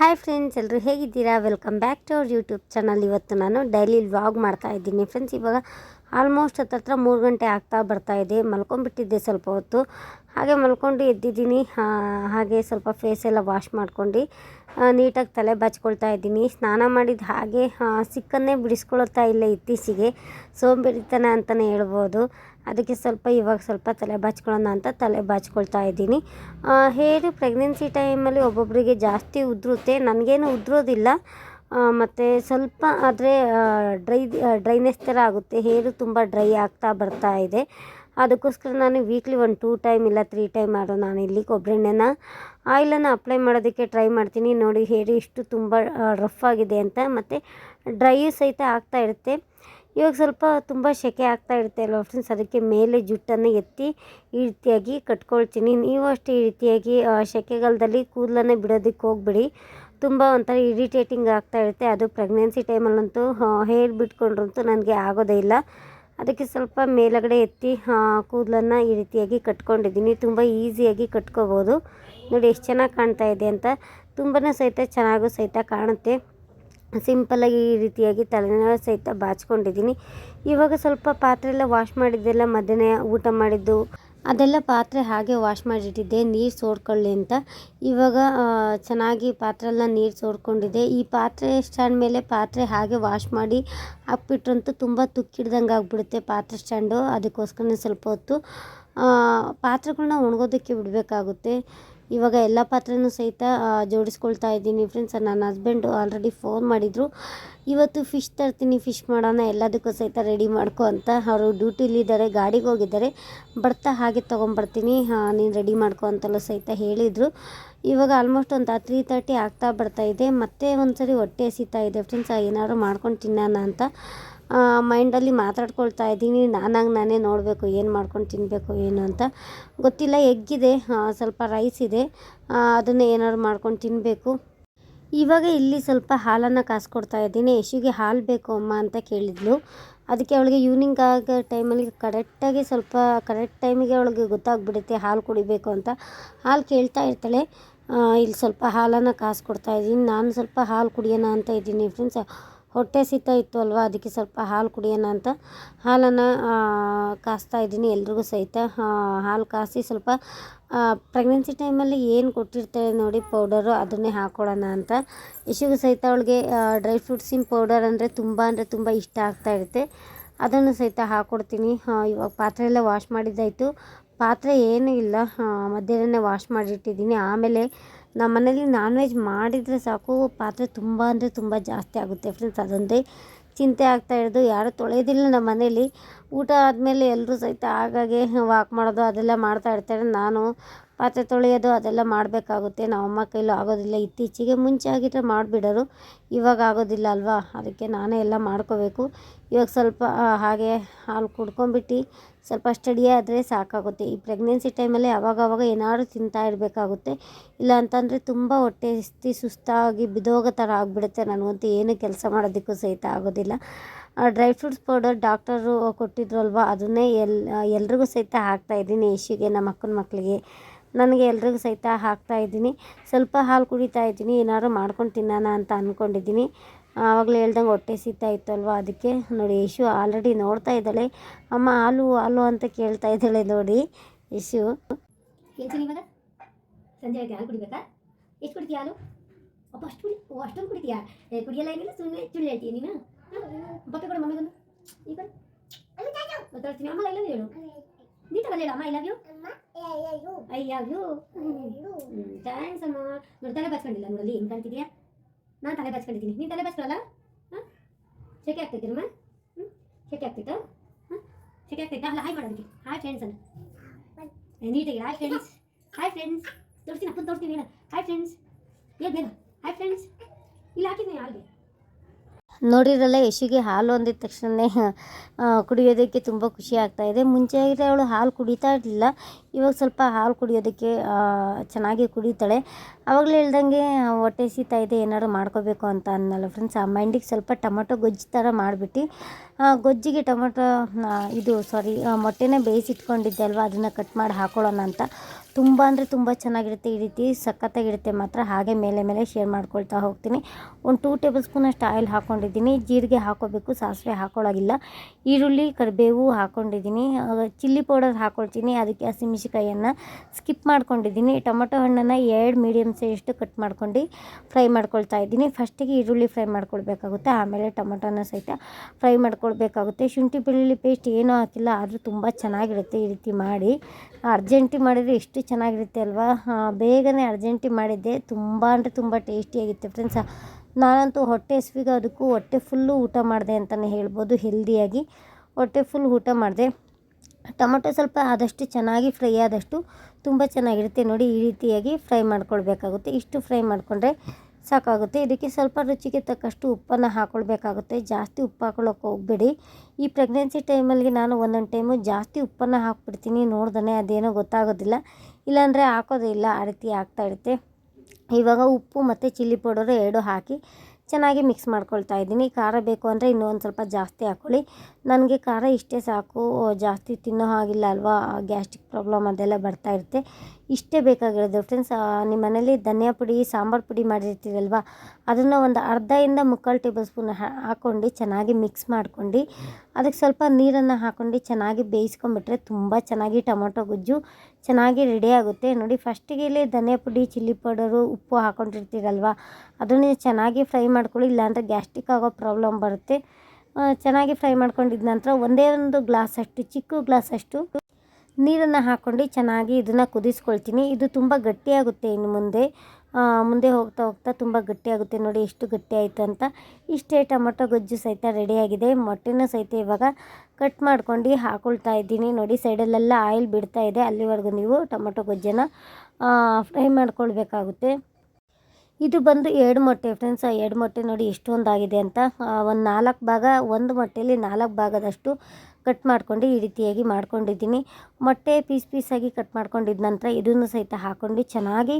Hi friends ಎಲ್ಲರೂ ಹೇಗಿದ್ದೀರಾ? Welcome back to our YouTube channel ಇವತ್ತು ನಾನು ಡೈಲಿ ವ್ಲಾಗ್ ಮಾಡ್ತಾ ಇದ್ದೀನಿ. ಫ್ರೆಂಡ್ಸ್ ಇವಾಗ ಆಲ್ಮೋಸ್ಟ್ ಹತ್ತತ್ರ ಮೂರು ಗಂಟೆ ಆಗ್ತಾ ಬರ್ತಾ ಇದೆ. ಮಲ್ಕೊಂಡ್ಬಿಟ್ಟಿದ್ದೆ ಸ್ವಲ್ಪ ಹೊತ್ತು. ಹಾಗೆ ಮಲ್ಕೊಂಡು ಎದ್ದಿದ್ದೀನಿ. ಹಾಗೆ ಸ್ವಲ್ಪ ಫೇಸ್ ಎಲ್ಲ ವಾಶ್ ಮಾಡ್ಕೊಂಡು ನೀಟಾಗಿ ತಲೆ ಬಾಚ್ಕೊಳ್ತಾ ಇದ್ದೀನಿ. ಸ್ನಾನ ಮಾಡಿದ ಹಾಗೆ ಸಿಕ್ಕನ್ನೇ ಬಿಡಿಸ್ಕೊಳ್ತಾ ಇಲ್ಲ ಇತ್ತೀಚೆಗೆ. ಸೋಂಬೇರಿತನ ಅಂತಲೇ ಹೇಳ್ಬೋದು. ಅದಕ್ಕೆ ಸ್ವಲ್ಪ ಇವಾಗ ಸ್ವಲ್ಪ ತಲೆ ಬಾಚ್ಕೊಳ್ಳೋಣ ಅಂತ ತಲೆ ಬಾಚ್ಕೊಳ್ತಾ ಇದ್ದೀನಿ. ಹೇರ್ ಪ್ರೆಗ್ನೆನ್ಸಿ ಟೈಮಲ್ಲಿ ಒಬ್ಬೊಬ್ಬರಿಗೆ ಜಾಸ್ತಿ ಉದುರುತ್ತೆ. ನನಗೇನು ಉದುರೋದಿಲ್ಲ. ಮತ್ತು ಸ್ವಲ್ಪ ಆದರೆ ಡ್ರೈ ಡ್ರೈನೆಸ್ ಥರ ಆಗುತ್ತೆ. ಹೇರು ತುಂಬ ಡ್ರೈ ಆಗ್ತಾ ಬರ್ತಾ ಇದೆ. ಅದಕ್ಕೋಸ್ಕರ ನಾನು ವೀಕ್ಲಿ ಒಂದು ಟೂ ಟೈಮ್ ಇಲ್ಲ ತ್ರೀ ಟೈಮ್ ಮಾಡೋ ನಾನು ಇಲ್ಲಿ ಕೊಬ್ಬರಿ ಎಣ್ಣೆನ ಆಯಿಲನ್ನು ಅಪ್ಲೈ ಮಾಡೋದಕ್ಕೆ ಟ್ರೈ ಮಾಡ್ತೀನಿ. ನೋಡಿ, ಹೇರು ಇಷ್ಟು ತುಂಬ ರಫ್ ಆಗಿದೆ ಅಂತ. ಮತ್ತು ಡ್ರೈಯು ಸಹಿತ ಆಗ್ತಾ ಇರುತ್ತೆ. ಇವಾಗ ಸ್ವಲ್ಪ ತುಂಬ ಸೆಕೆ ಆಗ್ತಾ ಇರುತ್ತೆ ಅಲ್ವಾ? ಫ್ರೆಂಡ್ಸ್ ಅದಕ್ಕೆ ಮೇಲೆ ಜುಟ್ಟನ್ನು ಎತ್ತಿ ಈ ರೀತಿಯಾಗಿ ಕಟ್ಕೊಳ್ತೀನಿ. ನೀವು ಅಷ್ಟೇ ಈ ರೀತಿಯಾಗಿ ಸೆಕೆಗಾಲದಲ್ಲಿ ಕೂದಲನ್ನೇ ಬಿಡೋದಕ್ಕೆ ಹೋಗ್ಬಿಡಿ. ತುಂಬ ಒಂಥರ ಇರಿಟೇಟಿಂಗ್ ಆಗ್ತಾ ಇರುತ್ತೆ. ಅದು ಪ್ರೆಗ್ನೆನ್ಸಿ ಟೈಮಲ್ಲಂತೂ ಹೇರ್ ಬಿಟ್ಕೊಂಡ್ರಂತೂ ನನಗೆ ಆಗೋದೇ ಇಲ್ಲ. ಅದಕ್ಕೆ ಸ್ವಲ್ಪ ಮೇಲಗಡೆ ಎತ್ತಿ ಕೂದಲನ್ನು ಈ ರೀತಿಯಾಗಿ ಕಟ್ಕೊಂಡಿದ್ದೀನಿ. ತುಂಬ ಈಸಿಯಾಗಿ ಕಟ್ಕೋಬೋದು. ನೋಡಿ, ಎಷ್ಟು ಚೆನ್ನಾಗಿ ಕಾಣ್ತಾ ಇದೆ ಅಂತ. ತುಂಬಾ ಸಹಿತ ಚೆನ್ನಾಗೂ ಸಹಿತ ಕಾಣುತ್ತೆ. ಸಿಂಪಲ್ಲಾಗಿ ಈ ರೀತಿಯಾಗಿ ತಲೆನೋವು ಸಹಿತ ಬಾಚ್ಕೊಂಡಿದ್ದೀನಿ. ಇವಾಗ ಸ್ವಲ್ಪ ಪಾತ್ರೆ ಎಲ್ಲ ವಾಶ್ ಮಾಡಿದ್ದೆಲ್ಲ ಮಧ್ಯಾಹ್ನ ಊಟ ಮಾಡಿದ್ದು, ಅದೆಲ್ಲ ಪಾತ್ರೆ ಹಾಗೆ ವಾಶ್ ಮಾಡಿಟ್ಟಿದ್ದೆ, ನೀರು ಸೋಡ್ಕೊಳ್ಳಿ ಅಂತ. ಇವಾಗ ಚೆನ್ನಾಗಿ ಪಾತ್ರೆ ಎಲ್ಲ ನೀರು ಸೋರ್ಕೊಂಡಿದೆ ಈ ಪಾತ್ರೆ ಸ್ಟ್ಯಾಂಡ್ ಮೇಲೆ ಪಾತ್ರೆ ಹಾಗೆ ವಾಶ್ ಮಾಡಿ ಹಾಕ್ಬಿಟ್ರಂತೂ ತುಂಬ ತುಕ್ಕಿಡ್ದಂಗೆ ಆಗಿಬಿಡುತ್ತೆ ಪಾತ್ರೆ ಸ್ಟ್ಯಾಂಡು. ಅದಕ್ಕೋಸ್ಕರನೇ ಸ್ವಲ್ಪ ಹೊತ್ತು ಪಾತ್ರೆಗಳನ್ನ ಒಣಗೋದಕ್ಕೆ ಬಿಡಬೇಕಾಗುತ್ತೆ. ಇವಾಗ ಎಲ್ಲ ಪಾತ್ರೆನೂ ಸಹಿತ ಜೋಡಿಸ್ಕೊಳ್ತಾ ಇದ್ದೀನಿ ಫ್ರೆಂಡ್ಸ್ ನನ್ನ ಹಸ್ಬೆಂಡು ಆಲ್ರೆಡಿ ಫೋನ್ ಮಾಡಿದರು. ಇವತ್ತು ಫಿಶ್ ತರ್ತೀನಿ ಫಿಶ್ ಮಾಡೋಣ, ಎಲ್ಲದಕ್ಕೂ ಸಹಿತ ರೆಡಿ ಮಾಡ್ಕೊ ಅಂತ ಅವರು ಡ್ಯೂಟಿಲಿದ್ದಾರೆ ಗಾಡಿಗೆ ಹೋಗಿದ್ದಾರೆ. ಬರ್ತಾ ಹಾಗೆ ತೊಗೊಂಬರ್ತೀನಿ ನೀನು ರೆಡಿ ಮಾಡ್ಕೊ ಅಂತೆಲ್ಲ ಸಹಿತ ಹೇಳಿದರು. ಇವಾಗ ಆಲ್ಮೋಸ್ಟ್ ಒಂದು ತ್ರೀ ತರ್ಟಿ ಆಗ್ತಾ ಬರ್ತಾ ಇದೆ. ಮತ್ತೆ ಒಂದು ಸರಿ ಹೊಟ್ಟೆ ಸೀತಾ ಇದೆ ಫ್ರೆಂಡ್ಸ್ ಏನಾದರೂ ಮಾಡ್ಕೊಂಡು ತಿನ್ನೋಣ ಅಂತ. ಮೈಂಡಲ್ಲಿ ಮಾತಾಡ್ಕೊಳ್ತಾ ಇದ್ದೀನಿ. ನಾನಾಗಿ ನಾನೇ ನೋಡಬೇಕು, ಏನು ಮಾಡ್ಕೊಂಡು ತಿನ್ನಬೇಕು ಏನು ಅಂತ. ಗೊತ್ತಿಲ್ಲ, ಎಗ್ಗಿದೆ ಸ್ವಲ್ಪ ರೈಸ್ ಇದೆ. ಅದನ್ನು ಏನಾದ್ರು ಮಾಡ್ಕೊಂಡು ತಿನ್ನಬೇಕು ಇವಾಗ ಇಲ್ಲಿ ಸ್ವಲ್ಪ ಹಾಲನ್ನು ಕಾಸ್ಕೊಡ್ತಾ ಇದ್ದೀನಿ. ಯಶುಗೆ ಹಾಲು ಬೇಕು ಅಮ್ಮ ಅಂತ ಕೇಳಿದ್ಲು. ಅದಕ್ಕೆ ಅವಳಿಗೆ ಈವ್ನಿಂಗ್ ಆಗೋ ಟೈಮಲ್ಲಿ ಕರೆಕ್ಟಾಗಿ ಸ್ವಲ್ಪ ಕರೆಕ್ಟ್ ಟೈಮಿಗೆ ಅವಳಿಗೆ ಗೊತ್ತಾಗ್ಬಿಡುತ್ತೆ ಹಾಲು ಕುಡಿಬೇಕು ಅಂತ. ಹಾಲು ಕೇಳ್ತಾ ಇರ್ತಾಳೆ. ಇಲ್ಲಿ ಸ್ವಲ್ಪ ಹಾಲನ್ನು ಕಾಸ್ಕೊಡ್ತಾ ಇದ್ದೀನಿ. ನಾನು ಸ್ವಲ್ಪ ಹಾಲು ಕುಡಿಯೋಣ ಅಂತ ಇದ್ದೀನಿ ಫ್ರೆಂಡ್ಸ್ ಹೊಟ್ಟೆ ಸಿತ ಇತ್ತು ಅಲ್ವಾ? ಅದಕ್ಕೆ ಸ್ವಲ್ಪ ಹಾಲು ಕುಡಿಯೋಣ ಅಂತ ಹಾಲನ್ನು ಕಾಸ್ತಾ ಇದ್ದೀನಿ ಎಲ್ರಿಗೂ ಸಹಿತ. ಹಾಲು ಕಾಸಿ ಸ್ವಲ್ಪ ಪ್ರೆಗ್ನೆನ್ಸಿ ಟೈಮಲ್ಲಿ ಏನು ಕೊಟ್ಟಿರ್ತಾರೆ ನೋಡಿ ಪೌಡರು ಅದನ್ನೇ ಹಾಕ್ಕೊಳ್ಳೋಣ ಅಂತ. ಇಶುಗು ಸಹಿತ ಅವಳಿಗೆ ಡ್ರೈ ಫ್ರೂಟ್ಸಿನ ಪೌಡರ್ ಅಂದರೆ ತುಂಬ ಅಂದರೆ ತುಂಬ ಇಷ್ಟ ಆಗ್ತಾ ಇರುತ್ತೆ. ಅದನ್ನು ಸಹಿತ ಹಾಕ್ಕೊಡ್ತೀನಿ ಇವಾಗ ಪಾತ್ರೆ ಎಲ್ಲ ವಾಶ್ ಮಾಡಿದ್ದಾಯಿತು. ಪಾತ್ರೆ ಏನೂ ಇಲ್ಲ. ಮಧ್ಯಾಹ್ನ ವಾಶ್ ಮಾಡಿಟ್ಟಿದ್ದೀನಿ. ಆಮೇಲೆ ನಮ್ಮ ಮನೇಲಿ ನಾನ್ ವೆಜ್ ಮಾಡಿದರೆ ಸಾಕು, ಪಾತ್ರೆ ತುಂಬ ಅಂದರೆ ತುಂಬ ಜಾಸ್ತಿ ಆಗುತ್ತೆ ಫ್ರೆಂಡ್ಸ್ ಅದೊಂದೇ ಚಿಂತೆ ಆಗ್ತಾ ಇರೋದು. ಯಾರೂ ತೊಳೆಯೋದಿಲ್ಲ ನಮ್ಮ ಮನೇಲಿ. ಊಟ ಆದಮೇಲೆ ಎಲ್ಲರೂ ಸಹಿತ ಆಗಾಗೆ ವಾಕ್ ಮಾಡೋದು, ಅದೆಲ್ಲ ಮಾಡ್ತಾ ಇರ್ತಾರೆ. ನಾನು ಪಾತ್ರೆ ತೊಳೆಯೋದು, ಅದೆಲ್ಲ ಮಾಡಬೇಕಾಗುತ್ತೆ. ನಮ್ಮ ಅಮ್ಮ ಕೈಲೂ ಆಗೋದಿಲ್ಲ. ಇತ್ತೀಚೆಗೆ ಮುಂಚೆ ಆಗಿದ್ರೆ ಮಾಡಿಬಿಡೋರು. ಇವಾಗ ಆಗೋದಿಲ್ಲ ಅಲ್ವಾ? ಅದಕ್ಕೆ ನಾನೇ ಎಲ್ಲ ಮಾಡ್ಕೋಬೇಕು. ಇವಾಗ ಸ್ವಲ್ಪ ಹಾಗೆ ಹಾಲು ಕುಡ್ಕೊಂಬಿಟ್ಟು ಸ್ವಲ್ಪ ಸ್ಟಡಿ ಆದರೆ ಸಾಕಾಗುತ್ತೆ. ಈ ಪ್ರೆಗ್ನೆನ್ಸಿ ಟೈಮಲ್ಲಿ ಅವಾಗವಾಗ ಏನಾದ್ರು ತಿಂತಾ ಇರಬೇಕಾಗುತ್ತೆ. ಇಲ್ಲ ಅಂತಂದರೆ ತುಂಬ ಹೊಟ್ಟೆ ಸುಸ್ತಾಗಿ ಬಿದೋಗೋ ಥರ ಆಗಿಬಿಡುತ್ತೆ. ನನಗಂತೂ ಏನು ಕೆಲಸ ಮಾಡೋದಕ್ಕೂ ಸಹಿತ ಆಗೋದಿಲ್ಲ. ಡ್ರೈ ಫ್ರೂಟ್ಸ್ ಪೌಡರ್ ಡಾಕ್ಟರು ಕೊಟ್ಟಿದ್ರಲ್ವ? ಅದನ್ನೇ ಎಲ್, ಎಲ್ರಿಗೂ ಸಹಿತ ಹಾಕ್ತಾ ಇದ್ದೀನಿ. ಯಶಿಗೆ, ನಮ್ಮ ಅಕ್ಕನ ಮಕ್ಕಳಿಗೆ ನನಗೆ ಎಲ್ರಿಗೂ ಸಹಿತ ಹಾಕ್ತಾ ಇದ್ದೀನಿ. ಸ್ವಲ್ಪ ಹಾಲು ಕುಡಿತಾ ಇದ್ದೀನಿ. ಏನಾದ್ರು ಮಾಡ್ಕೊಂಡು ತಿನ್ನೋಣ ಅಂತ ಅಂದ್ಕೊಂಡಿದ್ದೀನಿ ಆವಾಗಲೇ ಹೇಳ್ದಂಗೆ ಹೊಟ್ಟೆ ಸೀತಾ ಇತ್ತು ಅಲ್ವಾ ಅದಕ್ಕೆ ನೋಡಿ ಯಶು ಆಲ್ರೆಡಿ ನೋಡ್ತಾ ಇದ್ದಾಳೆ. ಅಮ್ಮ ಹಾಲು ಹಾಲು ಅಂತ ಕೇಳ್ತಾ ಇದ್ದಾಳೆ ನೋಡಿ ಯಶು ಹೇಳ್ತೀನಿ ಇವಾಗ? ಸಂಜೆ ಆಯ್ತು ಹಾಲು ಕುಡಿಬೇಕಾ? ಎಷ್ಟು ಕುಡಿತೀಯ ಹಾಲು? ಅಪ್ಪ ಅಷ್ಟು ಕುಡಿ ಓ ಅಷ್ಟೊಂದು ಕುಡಿತೀಯಾ? ಕುಡಿಯಲ್ಲ ಏನಿಲ್ಲ ಸುಮ್ಮನೆ ಸುಳ್ಳು ಹೇಳ್ತೀಯ ನೀನು? ಬಟ್ಟೆ ಕೊಡು ಮಮ್ಮಿಗೊಂದು. ಈಗ ಗೊತ್ತಾಡ್ತೀನಿ ಅಮ್ಮ ಇಲ್ಲ ಹೇಳು. ನೀ ಹೇಳು ಅಮ್ಮ I love you I love you thanks ಅಮ್ಮ. ನೋಡ್ತಾನೆ ತಲೆ ಬಚ್ಕೊಂಡಿಲ್ಲ ನೋಡಲ್ಲಿ ಹೆಂಗೆ ಕಾಣ್ತಿದ್ಯಾ? ನಾನು ತಲೆ ಬಚ್ಕೊಂಡಿದ್ದೀನಿ. ನೀನು ತಲೆ ಬಚ್ಕೊಳ್ಳಲ್ಲ ಹಾಂ? ಸೆಕೆ ಆಗ್ತೈತಿರಮ್ಮ ಹ್ಞೂ ಸೆಕೆ ಆಗ್ತೈತಾ? ಹಾಂ? ಸೆಕೆ ಆಗ್ತೈತಾ? ಅಲ್ಲ, ಹಾಯ್ ಮಾಡೋದಕ್ಕೆ ಹಾಯ್ ಫ್ರೆಂಡ್ಸ್ ಅಂತ ನೀಟಾಗಿ ಹಾಯ್ ಫ್ರೆಂಡ್ಸ್ ಹಾಯ್ ಫ್ರೆಂಡ್ಸ್ ತೋರಿಸ್ತೀನಿ, ಅಪ್ಪನ ತೋರಿಸ್ತೀನಿ ಹಾಯ್ ಫ್ರೆಂಡ್ಸ್ ಏನು ಬೇಗ? ಹಾಯ್ ಫ್ರೆಂಡ್ಸ್ ಇಲ್ಲಿ ಹಾಕಿದ್ದೀನಿ ನೋಡಿರಲ್ಲ ಯಶಿಗೆ ಹಾಲು ಅಂದಿದ ತಕ್ಷಣವೇ ಕುಡಿಯೋದಕ್ಕೆ ತುಂಬ ಖುಷಿ ಆಗ್ತಾ ಇದೆ. ಮುಂಚೆ ಆಗಿದ್ರೆ ಅವಳು ಹಾಲು ಕುಡಿತಾ ಇರಲಿಲ್ಲ. ಇವಾಗ ಸ್ವಲ್ಪ ಹಾಲು ಕುಡಿಯೋದಕ್ಕೆ ಚೆನ್ನಾಗಿ ಕುಡಿತಾಳೆ. ಆವಾಗಲೇ ಹೇಳ್ದಂಗೆ ಹೊಟ್ಟೆ ಸೀತಾ ಇದೆ, ಏನಾದ್ರು ಮಾಡ್ಕೋಬೇಕು ಅಂತ ಅನ್ನಲ್ಲ ಫ್ರೆಂಡ್ಸ್ ಆ ಮೈಂಡಿಗೆ ಸ್ವಲ್ಪ ಟೊಮೊಟೊ ಗೊಜ್ಜು ಥರ ಮಾಡಿಬಿಟ್ಟು ಗೊಜ್ಜಿಗೆ ಟೊಮೊಟೊ ಇದು ಸಾರಿ ಮೊಟ್ಟೆನೇ ಬೇಯಿಸಿಟ್ಕೊಂಡಿದ್ದೆ ಅಲ್ವಾ, ಅದನ್ನು ಕಟ್ ಮಾಡಿ ಹಾಕೊಳ್ಳೋಣ ಅಂತ. ತುಂಬ ಅಂದರೆ ತುಂಬ ಚೆನ್ನಾಗಿರುತ್ತೆ ಈ ರೀತಿ ಸಖತ್ತಾಗಿರುತ್ತೆ ಮಾತ್ರ. ಹಾಗೆ ಮೇಲೆ ಮೇಲೆ ಶೇರ್ ಮಾಡ್ಕೊಳ್ತಾ ಹೋಗ್ತೀನಿ. ಒಂದು ಟೂ ಟೇಬಲ್ ಸ್ಪೂನಷ್ಟು ಆಯಿಲ್ ಹಾಕ್ಕೊಂಡಿದ್ದೀನಿ ಜೀರಿಗೆ ಹಾಕೋಬೇಕು, ಸಾಸಿವೆ ಹಾಕೊಳ್ಳೋಗಿಲ್ಲ ಈರುಳ್ಳಿ, ಕರಿಬೇವು ಹಾಕ್ಕೊಂಡಿದ್ದೀನಿ ಚಿಲ್ಲಿ ಪೌಡರ್ ಹಾಕ್ಕೊಳ್ತೀನಿ ಅದಕ್ಕೆ ಹಸಿಮೆಣಸಿಕಾಯನ್ನು ಸ್ಕಿಪ್ ಮಾಡ್ಕೊಂಡಿದ್ದೀನಿ. ಟೊಮೊಟೊ ಹಣ್ಣನ್ನು ಎರಡು ಮೀಡಿಯಮ್ ಸೈಜಷ್ಟು ಕಟ್ ಮಾಡ್ಕೊಂಡು ಫ್ರೈ ಮಾಡ್ಕೊಳ್ತಾ ಇದ್ದೀನಿ. ಫಸ್ಟಿಗೆ ಈರುಳ್ಳಿ ಫ್ರೈ ಮಾಡ್ಕೊಳ್ಬೇಕಾಗುತ್ತೆ. ಆಮೇಲೆ ಟೊಮೊಟೊನ ಸಹಿತ ಫ್ರೈ ಮಾಡ್ಕೊಳ್ಬೇಕಾಗುತ್ತೆ. ಶುಂಠಿ ಬೆಳ್ಳುಳ್ಳಿ ಪೇಸ್ಟ್ ಏನೂ ಹಾಕಿಲ್ಲ, ಆದರೂ ತುಂಬ ಚೆನ್ನಾಗಿರುತ್ತೆ ಈ ರೀತಿ ಮಾಡಿ. ಅರ್ಜೆಂಟಿ ಮಾಡಿದರೆ ಎಷ್ಟು ಚೆನ್ನಾಗಿರುತ್ತೆ ಅಲ್ವಾ? ಬೇಗನೆ ಅರ್ಜೆಂಟಿ ಮಾಡಿದ್ದೆ. ತುಂಬ ಅಂದರೆ ತುಂಬ ಟೇಸ್ಟಿಯಾಗಿತ್ತು ಫ್ರೆಂಡ್ಸ್ ನಾನಂತೂ ಹೊಟ್ಟೆ ಹಸ್ವಿಗೆ ಅದಕ್ಕೂ ಹೊಟ್ಟೆ ಫುಲ್ಲು ಊಟ ಮಾಡಿದೆ ಅಂತಲೇ ಹೇಳ್ಬೋದು ಹೆಲ್ದಿಯಾಗಿ. ಹೊಟ್ಟೆ ಫುಲ್ ಊಟ ಮಾಡಿದೆ. ಟೊಮೊಟೊ ಸ್ವಲ್ಪ ಆದಷ್ಟು ಚೆನ್ನಾಗಿ ಫ್ರೈ ಆದಷ್ಟು ತುಂಬ ಚೆನ್ನಾಗಿರುತ್ತೆ. ನೋಡಿ, ಈ ರೀತಿಯಾಗಿ ಫ್ರೈ ಮಾಡ್ಕೊಳ್ಬೇಕಾಗುತ್ತೆ. ಇಷ್ಟು ಫ್ರೈ ಮಾಡಿಕೊಂಡ್ರೆ ಸಾಕಾಗುತ್ತೆ. ಇದಕ್ಕೆ ಸ್ವಲ್ಪ ರುಚಿಗೆ ತಕ್ಕಷ್ಟು ಉಪ್ಪನ್ನು ಹಾಕ್ಕೊಳ್ಬೇಕಾಗುತ್ತೆ ಜಾಸ್ತಿ ಉಪ್ಪು ಹಾಕೊಳ್ಳೋಕೆ ಹೋಗಬೇಡಿ. ಈ ಪ್ರೆಗ್ನೆನ್ಸಿ ಟೈಮಲ್ಲಿ ನಾನು ಒಂದೊಂದು ಟೈಮು ಜಾಸ್ತಿ ಉಪ್ಪನ್ನು ಹಾಕ್ಬಿಡ್ತೀನಿ ನೋಡ್ದೇ ಅದೇನೋ ಗೊತ್ತಾಗೋದಿಲ್ಲ. ಇಲ್ಲಾಂದರೆ ಹಾಕೋದಿಲ್ಲ ಆ ರೀತಿ ಆಗ್ತಾ ಇರುತ್ತೆ. ಇವಾಗ ಉಪ್ಪು ಮತ್ತು ಚಿಲ್ಲಿ ಪೌಡರು ಎರಡು ಹಾಕಿ ಚೆನ್ನಾಗಿ ಮಿಕ್ಸ್ ಮಾಡ್ಕೊಳ್ತಾ ಇದ್ದೀನಿ. ಖಾರ ಬೇಕು ಅಂದರೆ ಇನ್ನೂ ಒಂದು ಸ್ವಲ್ಪ ಜಾಸ್ತಿ ಹಾಕ್ಕೊಳ್ಳಿ ನನಗೆ ಖಾರ ಇಷ್ಟೇ ಸಾಕು. ಜಾಸ್ತಿ ತಿನ್ನೋ ಹಾಗಿಲ್ಲ ಅಲ್ವಾ? ಗ್ಯಾಸ್ಟ್ರಿಕ್ ಪ್ರಾಬ್ಲಮ್ ಅದೆಲ್ಲ ಬರ್ತಾ ಇರುತ್ತೆ. ಇಷ್ಟೇ ಬೇಕಾಗಿರೋದು. ಫ್ರೆಂಡ್ಸ್ ನಿಮ್ಮ ಮನೇಲಿ ಧನಿಯಾ ಪುಡಿ, ಸಾಂಬಾರು ಪುಡಿ ಮಾಡಿರ್ತೀರಲ್ವ? ಅದನ್ನು ಒಂದು ಅರ್ಧದಿಂದ ಮುಕ್ಕಾಲು ಟೇಬಲ್ ಸ್ಪೂನ್ ಹಾಕ್ಕೊಂಡು ಚೆನ್ನಾಗಿ ಮಿಕ್ಸ್ ಮಾಡ್ಕೊಂಡು ಅದಕ್ಕೆ ಸ್ವಲ್ಪ ನೀರನ್ನು ಹಾಕ್ಕೊಂಡು ಚೆನ್ನಾಗಿ ಬೇಯಿಸ್ಕೊಂಬಿಟ್ರೆ ತುಂಬ ಚೆನ್ನಾಗಿ ಟೊಮೊಟೊ ಗೊಜ್ಜು ಚೆನ್ನಾಗಿ ರೆಡಿ ಆಗುತ್ತೆ. ನೋಡಿ ಫಸ್ಟಿಗೆ ಇಲ್ಲಿ ಧನಿಯಾ ಪುಡಿ, ಚಿಲ್ಲಿ ಪೌಡರು, ಉಪ್ಪು ಹಾಕ್ಕೊಂಡಿರ್ತೀರಲ್ವ ಅದನ್ನು ಚೆನ್ನಾಗಿ ಫ್ರೈ ಮಾಡ್ಕೊಳ್ಳಿ. ಇಲ್ಲಾಂದರೆ ಗ್ಯಾಸ್ಟ್ರಿಕ್ ಆಗೋ ಪ್ರಾಬ್ಲಮ್ ಬರುತ್ತೆ. ಚೆನ್ನಾಗಿ ಫ್ರೈ ಮಾಡ್ಕೊಂಡಿದ ನಂತರ ಒಂದೇ ಒಂದು ಗ್ಲಾಸಷ್ಟು, ಚಿಕ್ಕ ಗ್ಲಾಸಷ್ಟು ನೀರನ್ನು ಹಾಕ್ಕೊಂಡು ಚೆನ್ನಾಗಿ ಇದನ್ನು ಕುದಿಸ್ಕೊಳ್ತೀನಿ. ಇದು ತುಂಬ ಗಟ್ಟಿಯಾಗುತ್ತೆ ಇನ್ನು ಮುಂದೆ. ಮುಂದೆ ಹೋಗ್ತಾ ಹೋಗ್ತಾ ತುಂಬ ಗಟ್ಟಿಯಾಗುತ್ತೆ. ನೋಡಿ ಎಷ್ಟು ಗಟ್ಟಿ ಆಯಿತು ಅಂತ. ಇಷ್ಟೇ ಟೊಮೊಟೊ ಗೊಜ್ಜು ಸಹಿತ ರೆಡಿಯಾಗಿದೆ. ಮೊಟ್ಟೆನೂ ಸಹಿತ ಇವಾಗ ಕಟ್ ಮಾಡ್ಕೊಂಡು ಹಾಕೊಳ್ತಾ ಇದ್ದೀನಿ. ನೋಡಿ ಸೈಡಲ್ಲೆಲ್ಲ ಆಯಿಲ್ ಬಿಡ್ತಾ ಇದೆ. ಅಲ್ಲಿವರೆಗೂ ನೀವು ಟೊಮೊಟೊ ಗೊಜ್ಜನ್ನು ಫ್ರೈ ಮಾಡ್ಕೊಳ್ಬೇಕಾಗುತ್ತೆ. ಇದು ಬಂದು ಎರಡು ಮೊಟ್ಟೆ ಫ್ರೆಂಡ್ಸ್ ಆ ಎರಡು ಮೊಟ್ಟೆ ನೋಡಿ ಎಷ್ಟೊಂದಾಗಿದೆ ಅಂತ. ಒಂದು ನಾಲ್ಕು ಭಾಗ, ಒಂದು ಮೊಟ್ಟೆಯಲ್ಲಿ ನಾಲ್ಕು ಭಾಗದಷ್ಟು ಕಟ್ ಮಾಡ್ಕೊಂಡು ಈ ರೀತಿಯಾಗಿ ಮಾಡ್ಕೊಂಡಿದ್ದೀನಿ. ಮೊಟ್ಟೆ ಪೀಸ್ ಪೀಸಾಗಿ ಕಟ್ ಮಾಡ್ಕೊಂಡಿದ್ದ ನಂತರ ಇದನ್ನು ಸಹಿತ ಹಾಕ್ಕೊಂಡು ಚೆನ್ನಾಗಿ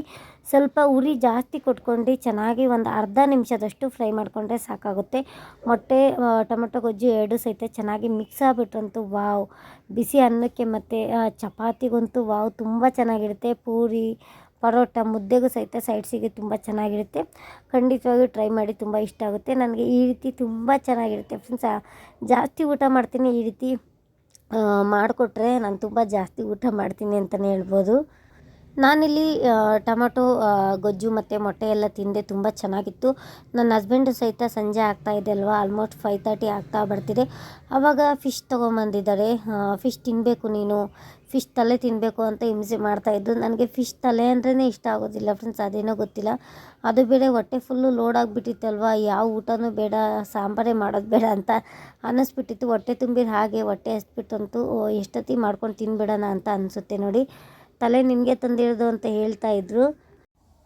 ಸ್ವಲ್ಪ ಉರಿ ಜಾಸ್ತಿ ಕೊಟ್ಕೊಂಡು ಚೆನ್ನಾಗಿ ಒಂದು ಅರ್ಧ ನಿಮಿಷದಷ್ಟು ಫ್ರೈ ಮಾಡಿಕೊಂಡ್ರೆ ಸಾಕಾಗುತ್ತೆ. ಮೊಟ್ಟೆ ಟೊಮೆಟೊ ಗೊಜ್ಜು ಎರಡು ಸಹಿತ ಚೆನ್ನಾಗಿ ಮಿಕ್ಸ್ ಆಗಿಬಿಟ್ರಂತೂ ವಾವ್. ಬಿಸಿ ಅನ್ನಕ್ಕೆ ಮತ್ತು ಚಪಾತಿಗಂತೂ ವಾವ್, ತುಂಬ ಚೆನ್ನಾಗಿರುತ್ತೆ. ಪೂರಿ ಪರೋಟ ಮುದ್ದೆಗೂ ಸಹಿತ ಸೈಡ್ಸಿಗೆ ತುಂಬ ಚೆನ್ನಾಗಿರುತ್ತೆ. ಖಂಡಿತವಾಗಿಯೂ ಟ್ರೈ ಮಾಡಿ ತುಂಬ ಇಷ್ಟ ಆಗುತ್ತೆ. ನನಗೆ ಈ ರೀತಿ ತುಂಬ ಚೆನ್ನಾಗಿರುತ್ತೆ ಫ್ರೆಂಡ್ಸ್. ಜಾಸ್ತಿ ಊಟ ಮಾಡ್ತೀನಿ ಈ ರೀತಿ ಮಾಡಿಕೊಟ್ರೆ ನಾನು ತುಂಬ ಜಾಸ್ತಿ ಊಟ ಮಾಡ್ತೀನಿ ಅಂತಲೇ ಹೇಳ್ಬೋದು. ನಾನಿಲ್ಲಿ ಟೊಮೊಟೊ ಗೊಜ್ಜು ಮತ್ತು ಮೊಟ್ಟೆ ಎಲ್ಲ ತಿಂದೆ ತುಂಬ ಚೆನ್ನಾಗಿತ್ತು. ನನ್ನ ಹಸ್ಬೆಂಡು ಸಹಿತ ಸಂಜೆ ಆಗ್ತಾ ಇದೆ ಅಲ್ವಾ? ಆಲ್ಮೋಸ್ಟ್ ಫೈವ್ ತರ್ಟಿ ಆಗ್ತಾ ಬರ್ತಿದೆ. ಆವಾಗ ಫಿಶ್ ತೊಗೊಂಬಂದಿದ್ದಾರೆ. ಫಿಶ್ ತಿನ್ನಬೇಕು ನೀನು. ಫಿಶ್ ತಲೆ ತಿನ್ನಬೇಕು ಅಂತ ಹಿಂಸೆ ಮಾಡ್ತಾಯಿದ್ದು ನನಗೆ ಫಿಶ್ ತಲೆ ಅಂದ್ರೇ ಇಷ್ಟ ಆಗೋದಿಲ್ಲ ಫ್ರೆಂಡ್ಸ್ ಅದೇನೋ ಗೊತ್ತಿಲ್ಲ. ಅದು ಬೇರೆ ಹೊಟ್ಟೆ ಫುಲ್ಲು ಲೋಡ್ ಆಗಿಬಿಟ್ಟಿತ್ತಲ್ವ, ಯಾವ ಊಟನೂ ಬೇಡ, ಸಾಂಬಾರೇ ಮಾಡೋದು ಬೇಡ ಅಂತ ಅನ್ನಿಸ್ಬಿಟ್ಟಿತ್ತು. ಹೊಟ್ಟೆ ತುಂಬಿದ ಹಾಗೆ ಹೊಟ್ಟೆ ಹಸ್ಬಿಟ್ಟಂತೂ ಎಷ್ಟೊತ್ತಿ ಮಾಡ್ಕೊಂಡು ತಿನ್ಬಿಡೋಣ ಅಂತ ಅನಿಸುತ್ತೆ ನೋಡಿ. ತಲೆ ನಿನಗೆ ತಂದಿರೋದು ಅಂತ ಹೇಳ್ತಾ ಇದ್ರು.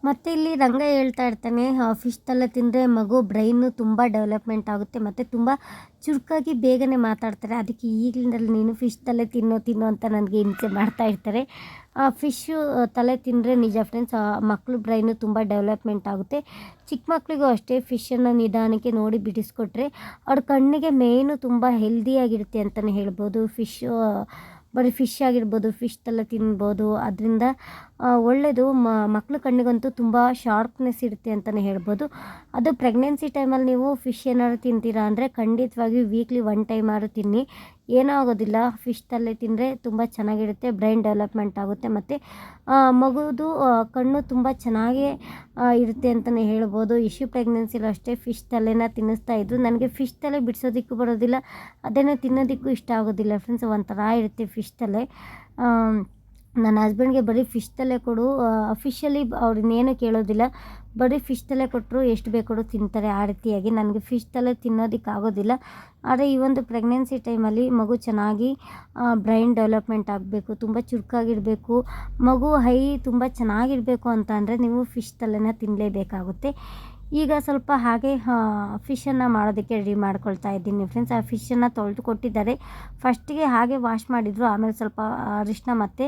ಮತ್ತು ಇಲ್ಲಿ ರಂಗ ಹೇಳ್ತಾ ಇರ್ತಾನೆ ಫಿಶ್ ತಲೆ ತಿಂದರೆ ಮಗು ಬ್ರೈನು ತುಂಬ ಡೆವಲಪ್ಮೆಂಟ್ ಆಗುತ್ತೆ, ಮತ್ತು ತುಂಬ ಚುರುಕಾಗಿ ಬೇಗನೆ ಮಾತಾಡ್ತಾರೆ. ಅದಕ್ಕೆ ಈಗಲಿಂದಲೇ ನೀನು ಫಿಶ್ ತಲೆ ತಿನ್ನೋ ತಿನ್ನೋ ಅಂತ ನನಗೆ ಹಿಂಸೆ ಮಾಡ್ತಾ ಇರ್ತಾರೆ. ಫಿಶ್ಶು ತಲೆ ತಿಂದರೆ ನಿಜ ಫ್ರೆಂಡ್ಸ್ ಮಕ್ಕಳು ಬ್ರೈನು ತುಂಬ ಡೆವಲಪ್ಮೆಂಟ್ ಆಗುತ್ತೆ. ಚಿಕ್ಕ ಮಕ್ಕಳಿಗೂ ಅಷ್ಟೇ ಫಿಶನ್ನು ನಿಧಾನಕ್ಕೆ ನೋಡಿ ಬಿಡಿಸ್ಕೊಟ್ರೆ ಅವ್ರ ಕಣ್ಣಿಗೆ ಮೇಯ್ನು ತುಂಬ ಹೆಲ್ದಿಯಾಗಿರುತ್ತೆ ಅಂತಲೇ ಹೇಳ್ಬೋದು. ಫಿಶ್ಶು ಬರೀ ಫಿಶ್ ಆಗಿರ್ಬೋದು ಫಿಶ್ ತಲೆ ತಿನ್ಬೋದು. ಅದರಿಂದ ಒಳ್ಳೆಯದು ಮಕ್ಳ ಕಣ್ಣಿಗಂತೂ ತುಂಬ ಶಾರ್ಪ್ನೆಸ್ ಇರುತ್ತೆ ಅಂತಲೇ ಹೇಳ್ಬೋದು. ಅದು ಪ್ರೆಗ್ನೆನ್ಸಿ ಟೈಮಲ್ಲಿ ನೀವು ಫಿಶ್ ಏನಾದ್ರು ತಿಂತೀರಾ ಅಂದರೆ ಖಂಡಿತವಾಗಿಯೂ ವೀಕ್ಲಿ ಒನ್ ಟೈಮ್ ಆದರೂ ತಿನ್ನಿ. ಏನೂ ಆಗೋದಿಲ್ಲ. ಫಿಶ್ ತಲೆ ತಿಂದರೆ ತುಂಬ ಚೆನ್ನಾಗಿರುತ್ತೆ ಬ್ರೈನ್ ಡೆವಲಪ್ಮೆಂಟ್ ಆಗುತ್ತೆ ಮತ್ತು ಮಗುದು ಕಣ್ಣು ತುಂಬ ಚೆನ್ನಾಗೇ ಇರುತ್ತೆ ಅಂತಲೇ ಹೇಳ್ಬೋದು. ಇಶ್ಯೂ ಪ್ರೆಗ್ನೆನ್ಸಿಲೂ ಅಷ್ಟೇ ಫಿಶ್ ತಲೆನ ತಿನ್ನಿಸ್ತಾ ಇದ್ದರು ನನಗೆ ಫಿಶ್ ತಲೆ ಬಿಡಿಸೋದಕ್ಕೂ ಬರೋದಿಲ್ಲ. ಅದನ್ನು ತಿನ್ನೋದಕ್ಕೂ ಇಷ್ಟ ಆಗೋದಿಲ್ಲ. ಫ್ರೆಂಡ್ಸ್ ಒಂಥರ ಇರುತ್ತೆ ಫಿಶ್ ತಲೆ ನನ್ನ ಹಸ್ಬೆಂಡ್ಗೆ ಬರೀ ಫಿಶ್ ತಲೆ ಕೊಡು. ಅಫಿಷಿಯಲಿ ಅವ್ರು ಇನ್ನೇನು ಕೇಳೋದಿಲ್ಲ. ಬರೀ ಫಿಶ್ ತಲೆ ಕೊಟ್ಟರು ಎಷ್ಟು ಬೇಕಾದ್ರೂ ತಿಂತಾರೆ ಆ ರೀತಿಯಾಗಿ. ನನಗೆ ಫಿಶ್ ತಲೆ ತಿನ್ನೋದಕ್ಕೆ ಆಗೋದಿಲ್ಲ ಆದರೆ ಈ ಒಂದು ಪ್ರೆಗ್ನೆನ್ಸಿ ಟೈಮಲ್ಲಿ ಮಗು ಚೆನ್ನಾಗಿ ಬ್ರೈನ್ ಡೆವಲಪ್ಮೆಂಟ್ ಆಗಬೇಕು, ತುಂಬ ಚುರುಕಾಗಿರಬೇಕು. ಮಗು ಹೈ ತುಂಬ ಚೆನ್ನಾಗಿರಬೇಕು ಅಂತ ಅಂದರೆ ನೀವು ಫಿಶ್ ತಲೆನ ತಿನ್ನಲೇಬೇಕಾಗುತ್ತೆ ಈಗ ಸ್ವಲ್ಪ ಹಾಗೆ ಫಿಶನ್ನು ಮಾಡೋದಕ್ಕೆ ರೆಡಿ ಮಾಡ್ಕೊಳ್ತಾ ಇದ್ದೀನಿ ಫ್ರೆಂಡ್ಸ್ ಆ ಫಿಶನ್ನು ತೊಳೆದು ಕೊಟ್ಟಿದ್ದಾರೆ. ಫಸ್ಟಿಗೆ ಹಾಗೆ ವಾಶ್ ಮಾಡಿದರು. ಆಮೇಲೆ ಸ್ವಲ್ಪ ಅರಿಶಿನ ಮತ್ತು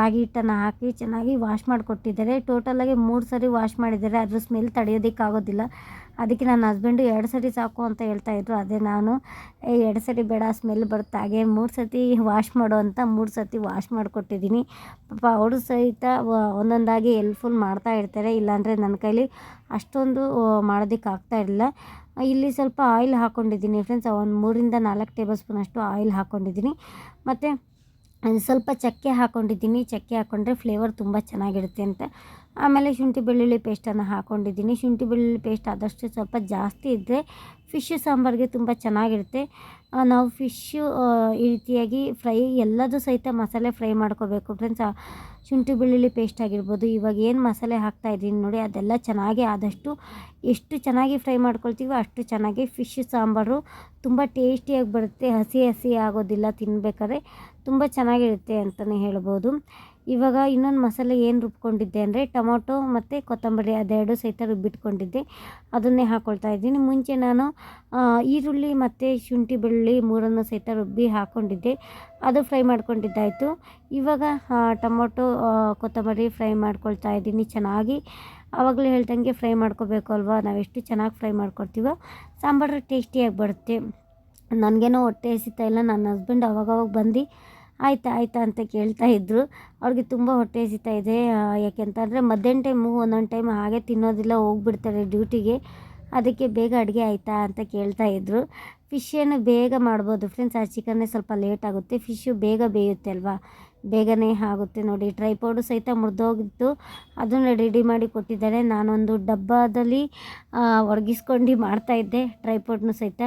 ರಾಗಿ ಹಿಟ್ಟನ್ನು ಹಾಕಿ ಚೆನ್ನಾಗಿ ವಾಶ್ ಮಾಡಿಕೊಟ್ಟಿದ್ದಾರೆ. ಟೋಟಲಾಗಿ ಮೂರು ಸರಿ ವಾಶ್ ಮಾಡಿದ್ದಾರೆ. ಅದರ ಸ್ಮೆಲ್ ತಡೆಯೋದಕ್ಕಾಗೋದಿಲ್ಲ. ಅದಕ್ಕೆ ನನ್ನ ಹಸ್ಬೆಂಡು ಎರಡು ಸರಿ ಸಾಕು ಅಂತ ಹೇಳ್ತಾ ಇದ್ರು. ಅದೇ ನಾನು ಎರಡು ಸರಿ ಬೇಡ ಸ್ಮೆಲ್ ಬರುತ್ತೆ? ಹಾಗೆ ಮೂರು ಸತಿ ವಾಶ್ ಮಾಡು ಅಂತ ಮೂರು ಸತಿ ವಾಶ್ ಮಾಡಿಕೊಟ್ಟಿದ್ದೀನಿ. ಪಾಪ ಅವರು ಸಹಿತ ಒಂದೊಂದಾಗಿ ಹೆಲ್ಪ್ಫುಲ್ ಮಾಡ್ತಾ ಇರ್ತಾರೆ. ಇಲ್ಲಾಂದರೆ ನನ್ನ ಕೈಲಿ ಅಷ್ಟೊಂದು ಮಾಡೋದಕ್ಕೆ ಆಗ್ತಾ ಇರಲಿಲ್ಲ. ಇಲ್ಲಿ ಸ್ವಲ್ಪ ಆಯಿಲ್ ಹಾಕ್ಕೊಂಡಿದ್ದೀನಿ ಫ್ರೆಂಡ್ಸ್ ಒಂದು ಮೂರಿಂದ ನಾಲ್ಕು ಟೇಬಲ್ ಸ್ಪೂನ್ ಅಷ್ಟು ಆಯಿಲ್ ಹಾಕ್ಕೊಂಡಿದ್ದೀನಿ ಮತ್ತು ಸ್ವಲ್ಪ ಚಕ್ಕೆ ಹಾಕ್ಕೊಂಡಿದ್ದೀನಿ ಚಕ್ಕೆ ಹಾಕ್ಕೊಂಡ್ರೆ ಫ್ಲೇವರ್ ತುಂಬ ಚೆನ್ನಾಗಿರುತ್ತೆ ಅಂತ. ಆಮೇಲೆ ಶುಂಠಿ ಬೆಳ್ಳುಳ್ಳಿ ಪೇಸ್ಟನ್ನು ಹಾಕ್ಕೊಂಡಿದ್ದೀನಿ ಶುಂಠಿ ಬೆಳ್ಳುಳ್ಳಿ ಪೇಸ್ಟ್ ಆದಷ್ಟು ಸ್ವಲ್ಪ ಜಾಸ್ತಿ ಇದ್ದರೆ ಫಿಶ್ ಸಾಂಬಾರಿಗೆ ತುಂಬ ಚೆನ್ನಾಗಿರುತ್ತೆ. ನಾವು ಫಿಶ್ಶು ಈ ರೀತಿಯಾಗಿ ಫ್ರೈ ಎಲ್ಲದೂ ಸಹಿತ ಮಸಾಲೆ ಫ್ರೈ ಮಾಡ್ಕೋಬೇಕು ಫ್ರೆಂಡ್ಸ್ ಶುಂಠಿ ಬೆಳ್ಳುಳ್ಳಿ ಪೇಸ್ಟ್ ಆಗಿರ್ಬೋದು, ಇವಾಗ ಏನು ಮಸಾಲೆ ಹಾಕ್ತಾ ಇದ್ದೀನಿ ನೋಡಿ, ಅದೆಲ್ಲ ಚೆನ್ನಾಗಿ ಆದಷ್ಟು ಎಷ್ಟು ಚೆನ್ನಾಗಿ ಫ್ರೈ ಮಾಡ್ಕೊಳ್ತೀವೋ ಅಷ್ಟು ಚೆನ್ನಾಗಿ ಫಿಶ್ ಸಾಂಬಾರು ತುಂಬ ಟೇಸ್ಟಿಯಾಗಿ ಬರುತ್ತೆ. ಹಸಿ ಹಸಿ ಆಗೋದಿಲ್ಲ ತಿನ್ಬೇಕಾದ್ರೆ ತುಂಬ ಚೆನ್ನಾಗಿರುತ್ತೆ ಅಂತಲೇ ಹೇಳ್ಬೋದು. ಇವಾಗ ಇನ್ನೊಂದು ಮಸಾಲೆ ಏನು ರುಬ್ಕೊಂಡಿದ್ದೆ ಅಂದರೆ ಟೊಮೊಟೊ ಮತ್ತು ಕೊತ್ತಂಬರಿ ಅದೆರಡು ಸಹಿತ ರುಬ್ಬಿಟ್ಕೊಂಡಿದ್ದೆ. ಅದನ್ನೇ ಹಾಕ್ಕೊಳ್ತಾ ಇದ್ದೀನಿ. ಮುಂಚೆ ನಾನು ಈರುಳ್ಳಿ ಮತ್ತು ಶುಂಠಿ ಬೆಳ್ಳುಳ್ಳಿ ಮೂರನ್ನು ಸಹಿತ ರುಬ್ಬಿ ಹಾಕ್ಕೊಂಡಿದ್ದೆ ಅದು ಫ್ರೈ ಮಾಡ್ಕೊಂಡಿದ್ದಾಯಿತು. ಇವಾಗ ಟೊಮೊಟೊ ಕೊತ್ತಂಬರಿ ಫ್ರೈ ಮಾಡ್ಕೊಳ್ತಾ ಇದ್ದೀನಿ ಚೆನ್ನಾಗಿ. ಆವಾಗಲೇ ಹೇಳ್ದಂಗೆ ಫ್ರೈ ಮಾಡ್ಕೋಬೇಕು ಅಲ್ವಾ? ನಾವೆಷ್ಟು ಚೆನ್ನಾಗಿ ಫ್ರೈ ಮಾಡ್ಕೊಡ್ತೀವೋ? ಸಾಂಬಾರು ಟೇಸ್ಟಿಯಾಗಿ ಬರುತ್ತೆ. ನನಗೇನೋ ಹೊಟ್ಟೆ ಹಸಿತಾ ಇಲ್ಲ. ನನ್ನ ಹಸ್ಬೆಂಡ್ ಅವಾಗವಾಗ ಬಂದು ಆಯ್ತಾ, ಆಯಿತಾ ಅಂತ ಕೇಳ್ತಾ ಇದ್ದರು ಅವ್ರಿಗೆ ತುಂಬ ಹೊಟ್ಟೆ ಹಸಿತಾ ಇದೆ ಯಾಕೆ ಯಾಕೆಂತಂದರೆ ಮಧ್ಯಾಹ್ನ ಟೈಮು ಒಂದೊಂದು ಟೈಮ್ ಹಾಗೆ ತಿನ್ನೋದಿಲ್ಲ, ಹೋಗ್ಬಿಡ್ತಾರೆ ಡ್ಯೂಟಿಗೆ ಅದಕ್ಕೆ ಬೇಗ ಅಡುಗೆ ಆಯಿತಾ ಅಂತ ಕೇಳ್ತಾ ಇದ್ದರು ಫಿಶ್ ಏನು ಬೇಗ ಮಾಡ್ಬೋದು. ಫ್ರೆಂಡ್ಸ್ ಆ ಚಿಕನ್ನೇ ಸ್ವಲ್ಪ ಲೇಟ್ ಆಗುತ್ತೆ. ಫಿಶ್ಶು ಬೇಗ ಬೇಯುತ್ತೆ ಅಲ್ವಾ? ಬೇಗನೆ ಆಗುತ್ತೆ ನೋಡಿ. ಟ್ರೈಪೋಡು ಸಹಿತ ಮುರಿದೋಗಿತ್ತು. ಅದನ್ನು ರೆಡಿ ಮಾಡಿ ಕೊಟ್ಟಿದ್ದಾರೆ. ನಾನೊಂದು ಡಬ್ಬದಲ್ಲಿ ಒಣಗಿಸ್ಕೊಂಡು ಮಾಡ್ತಾಯಿದ್ದೆ ಟ್ರೈಪೋಡ್ನು ಸಹಿತ.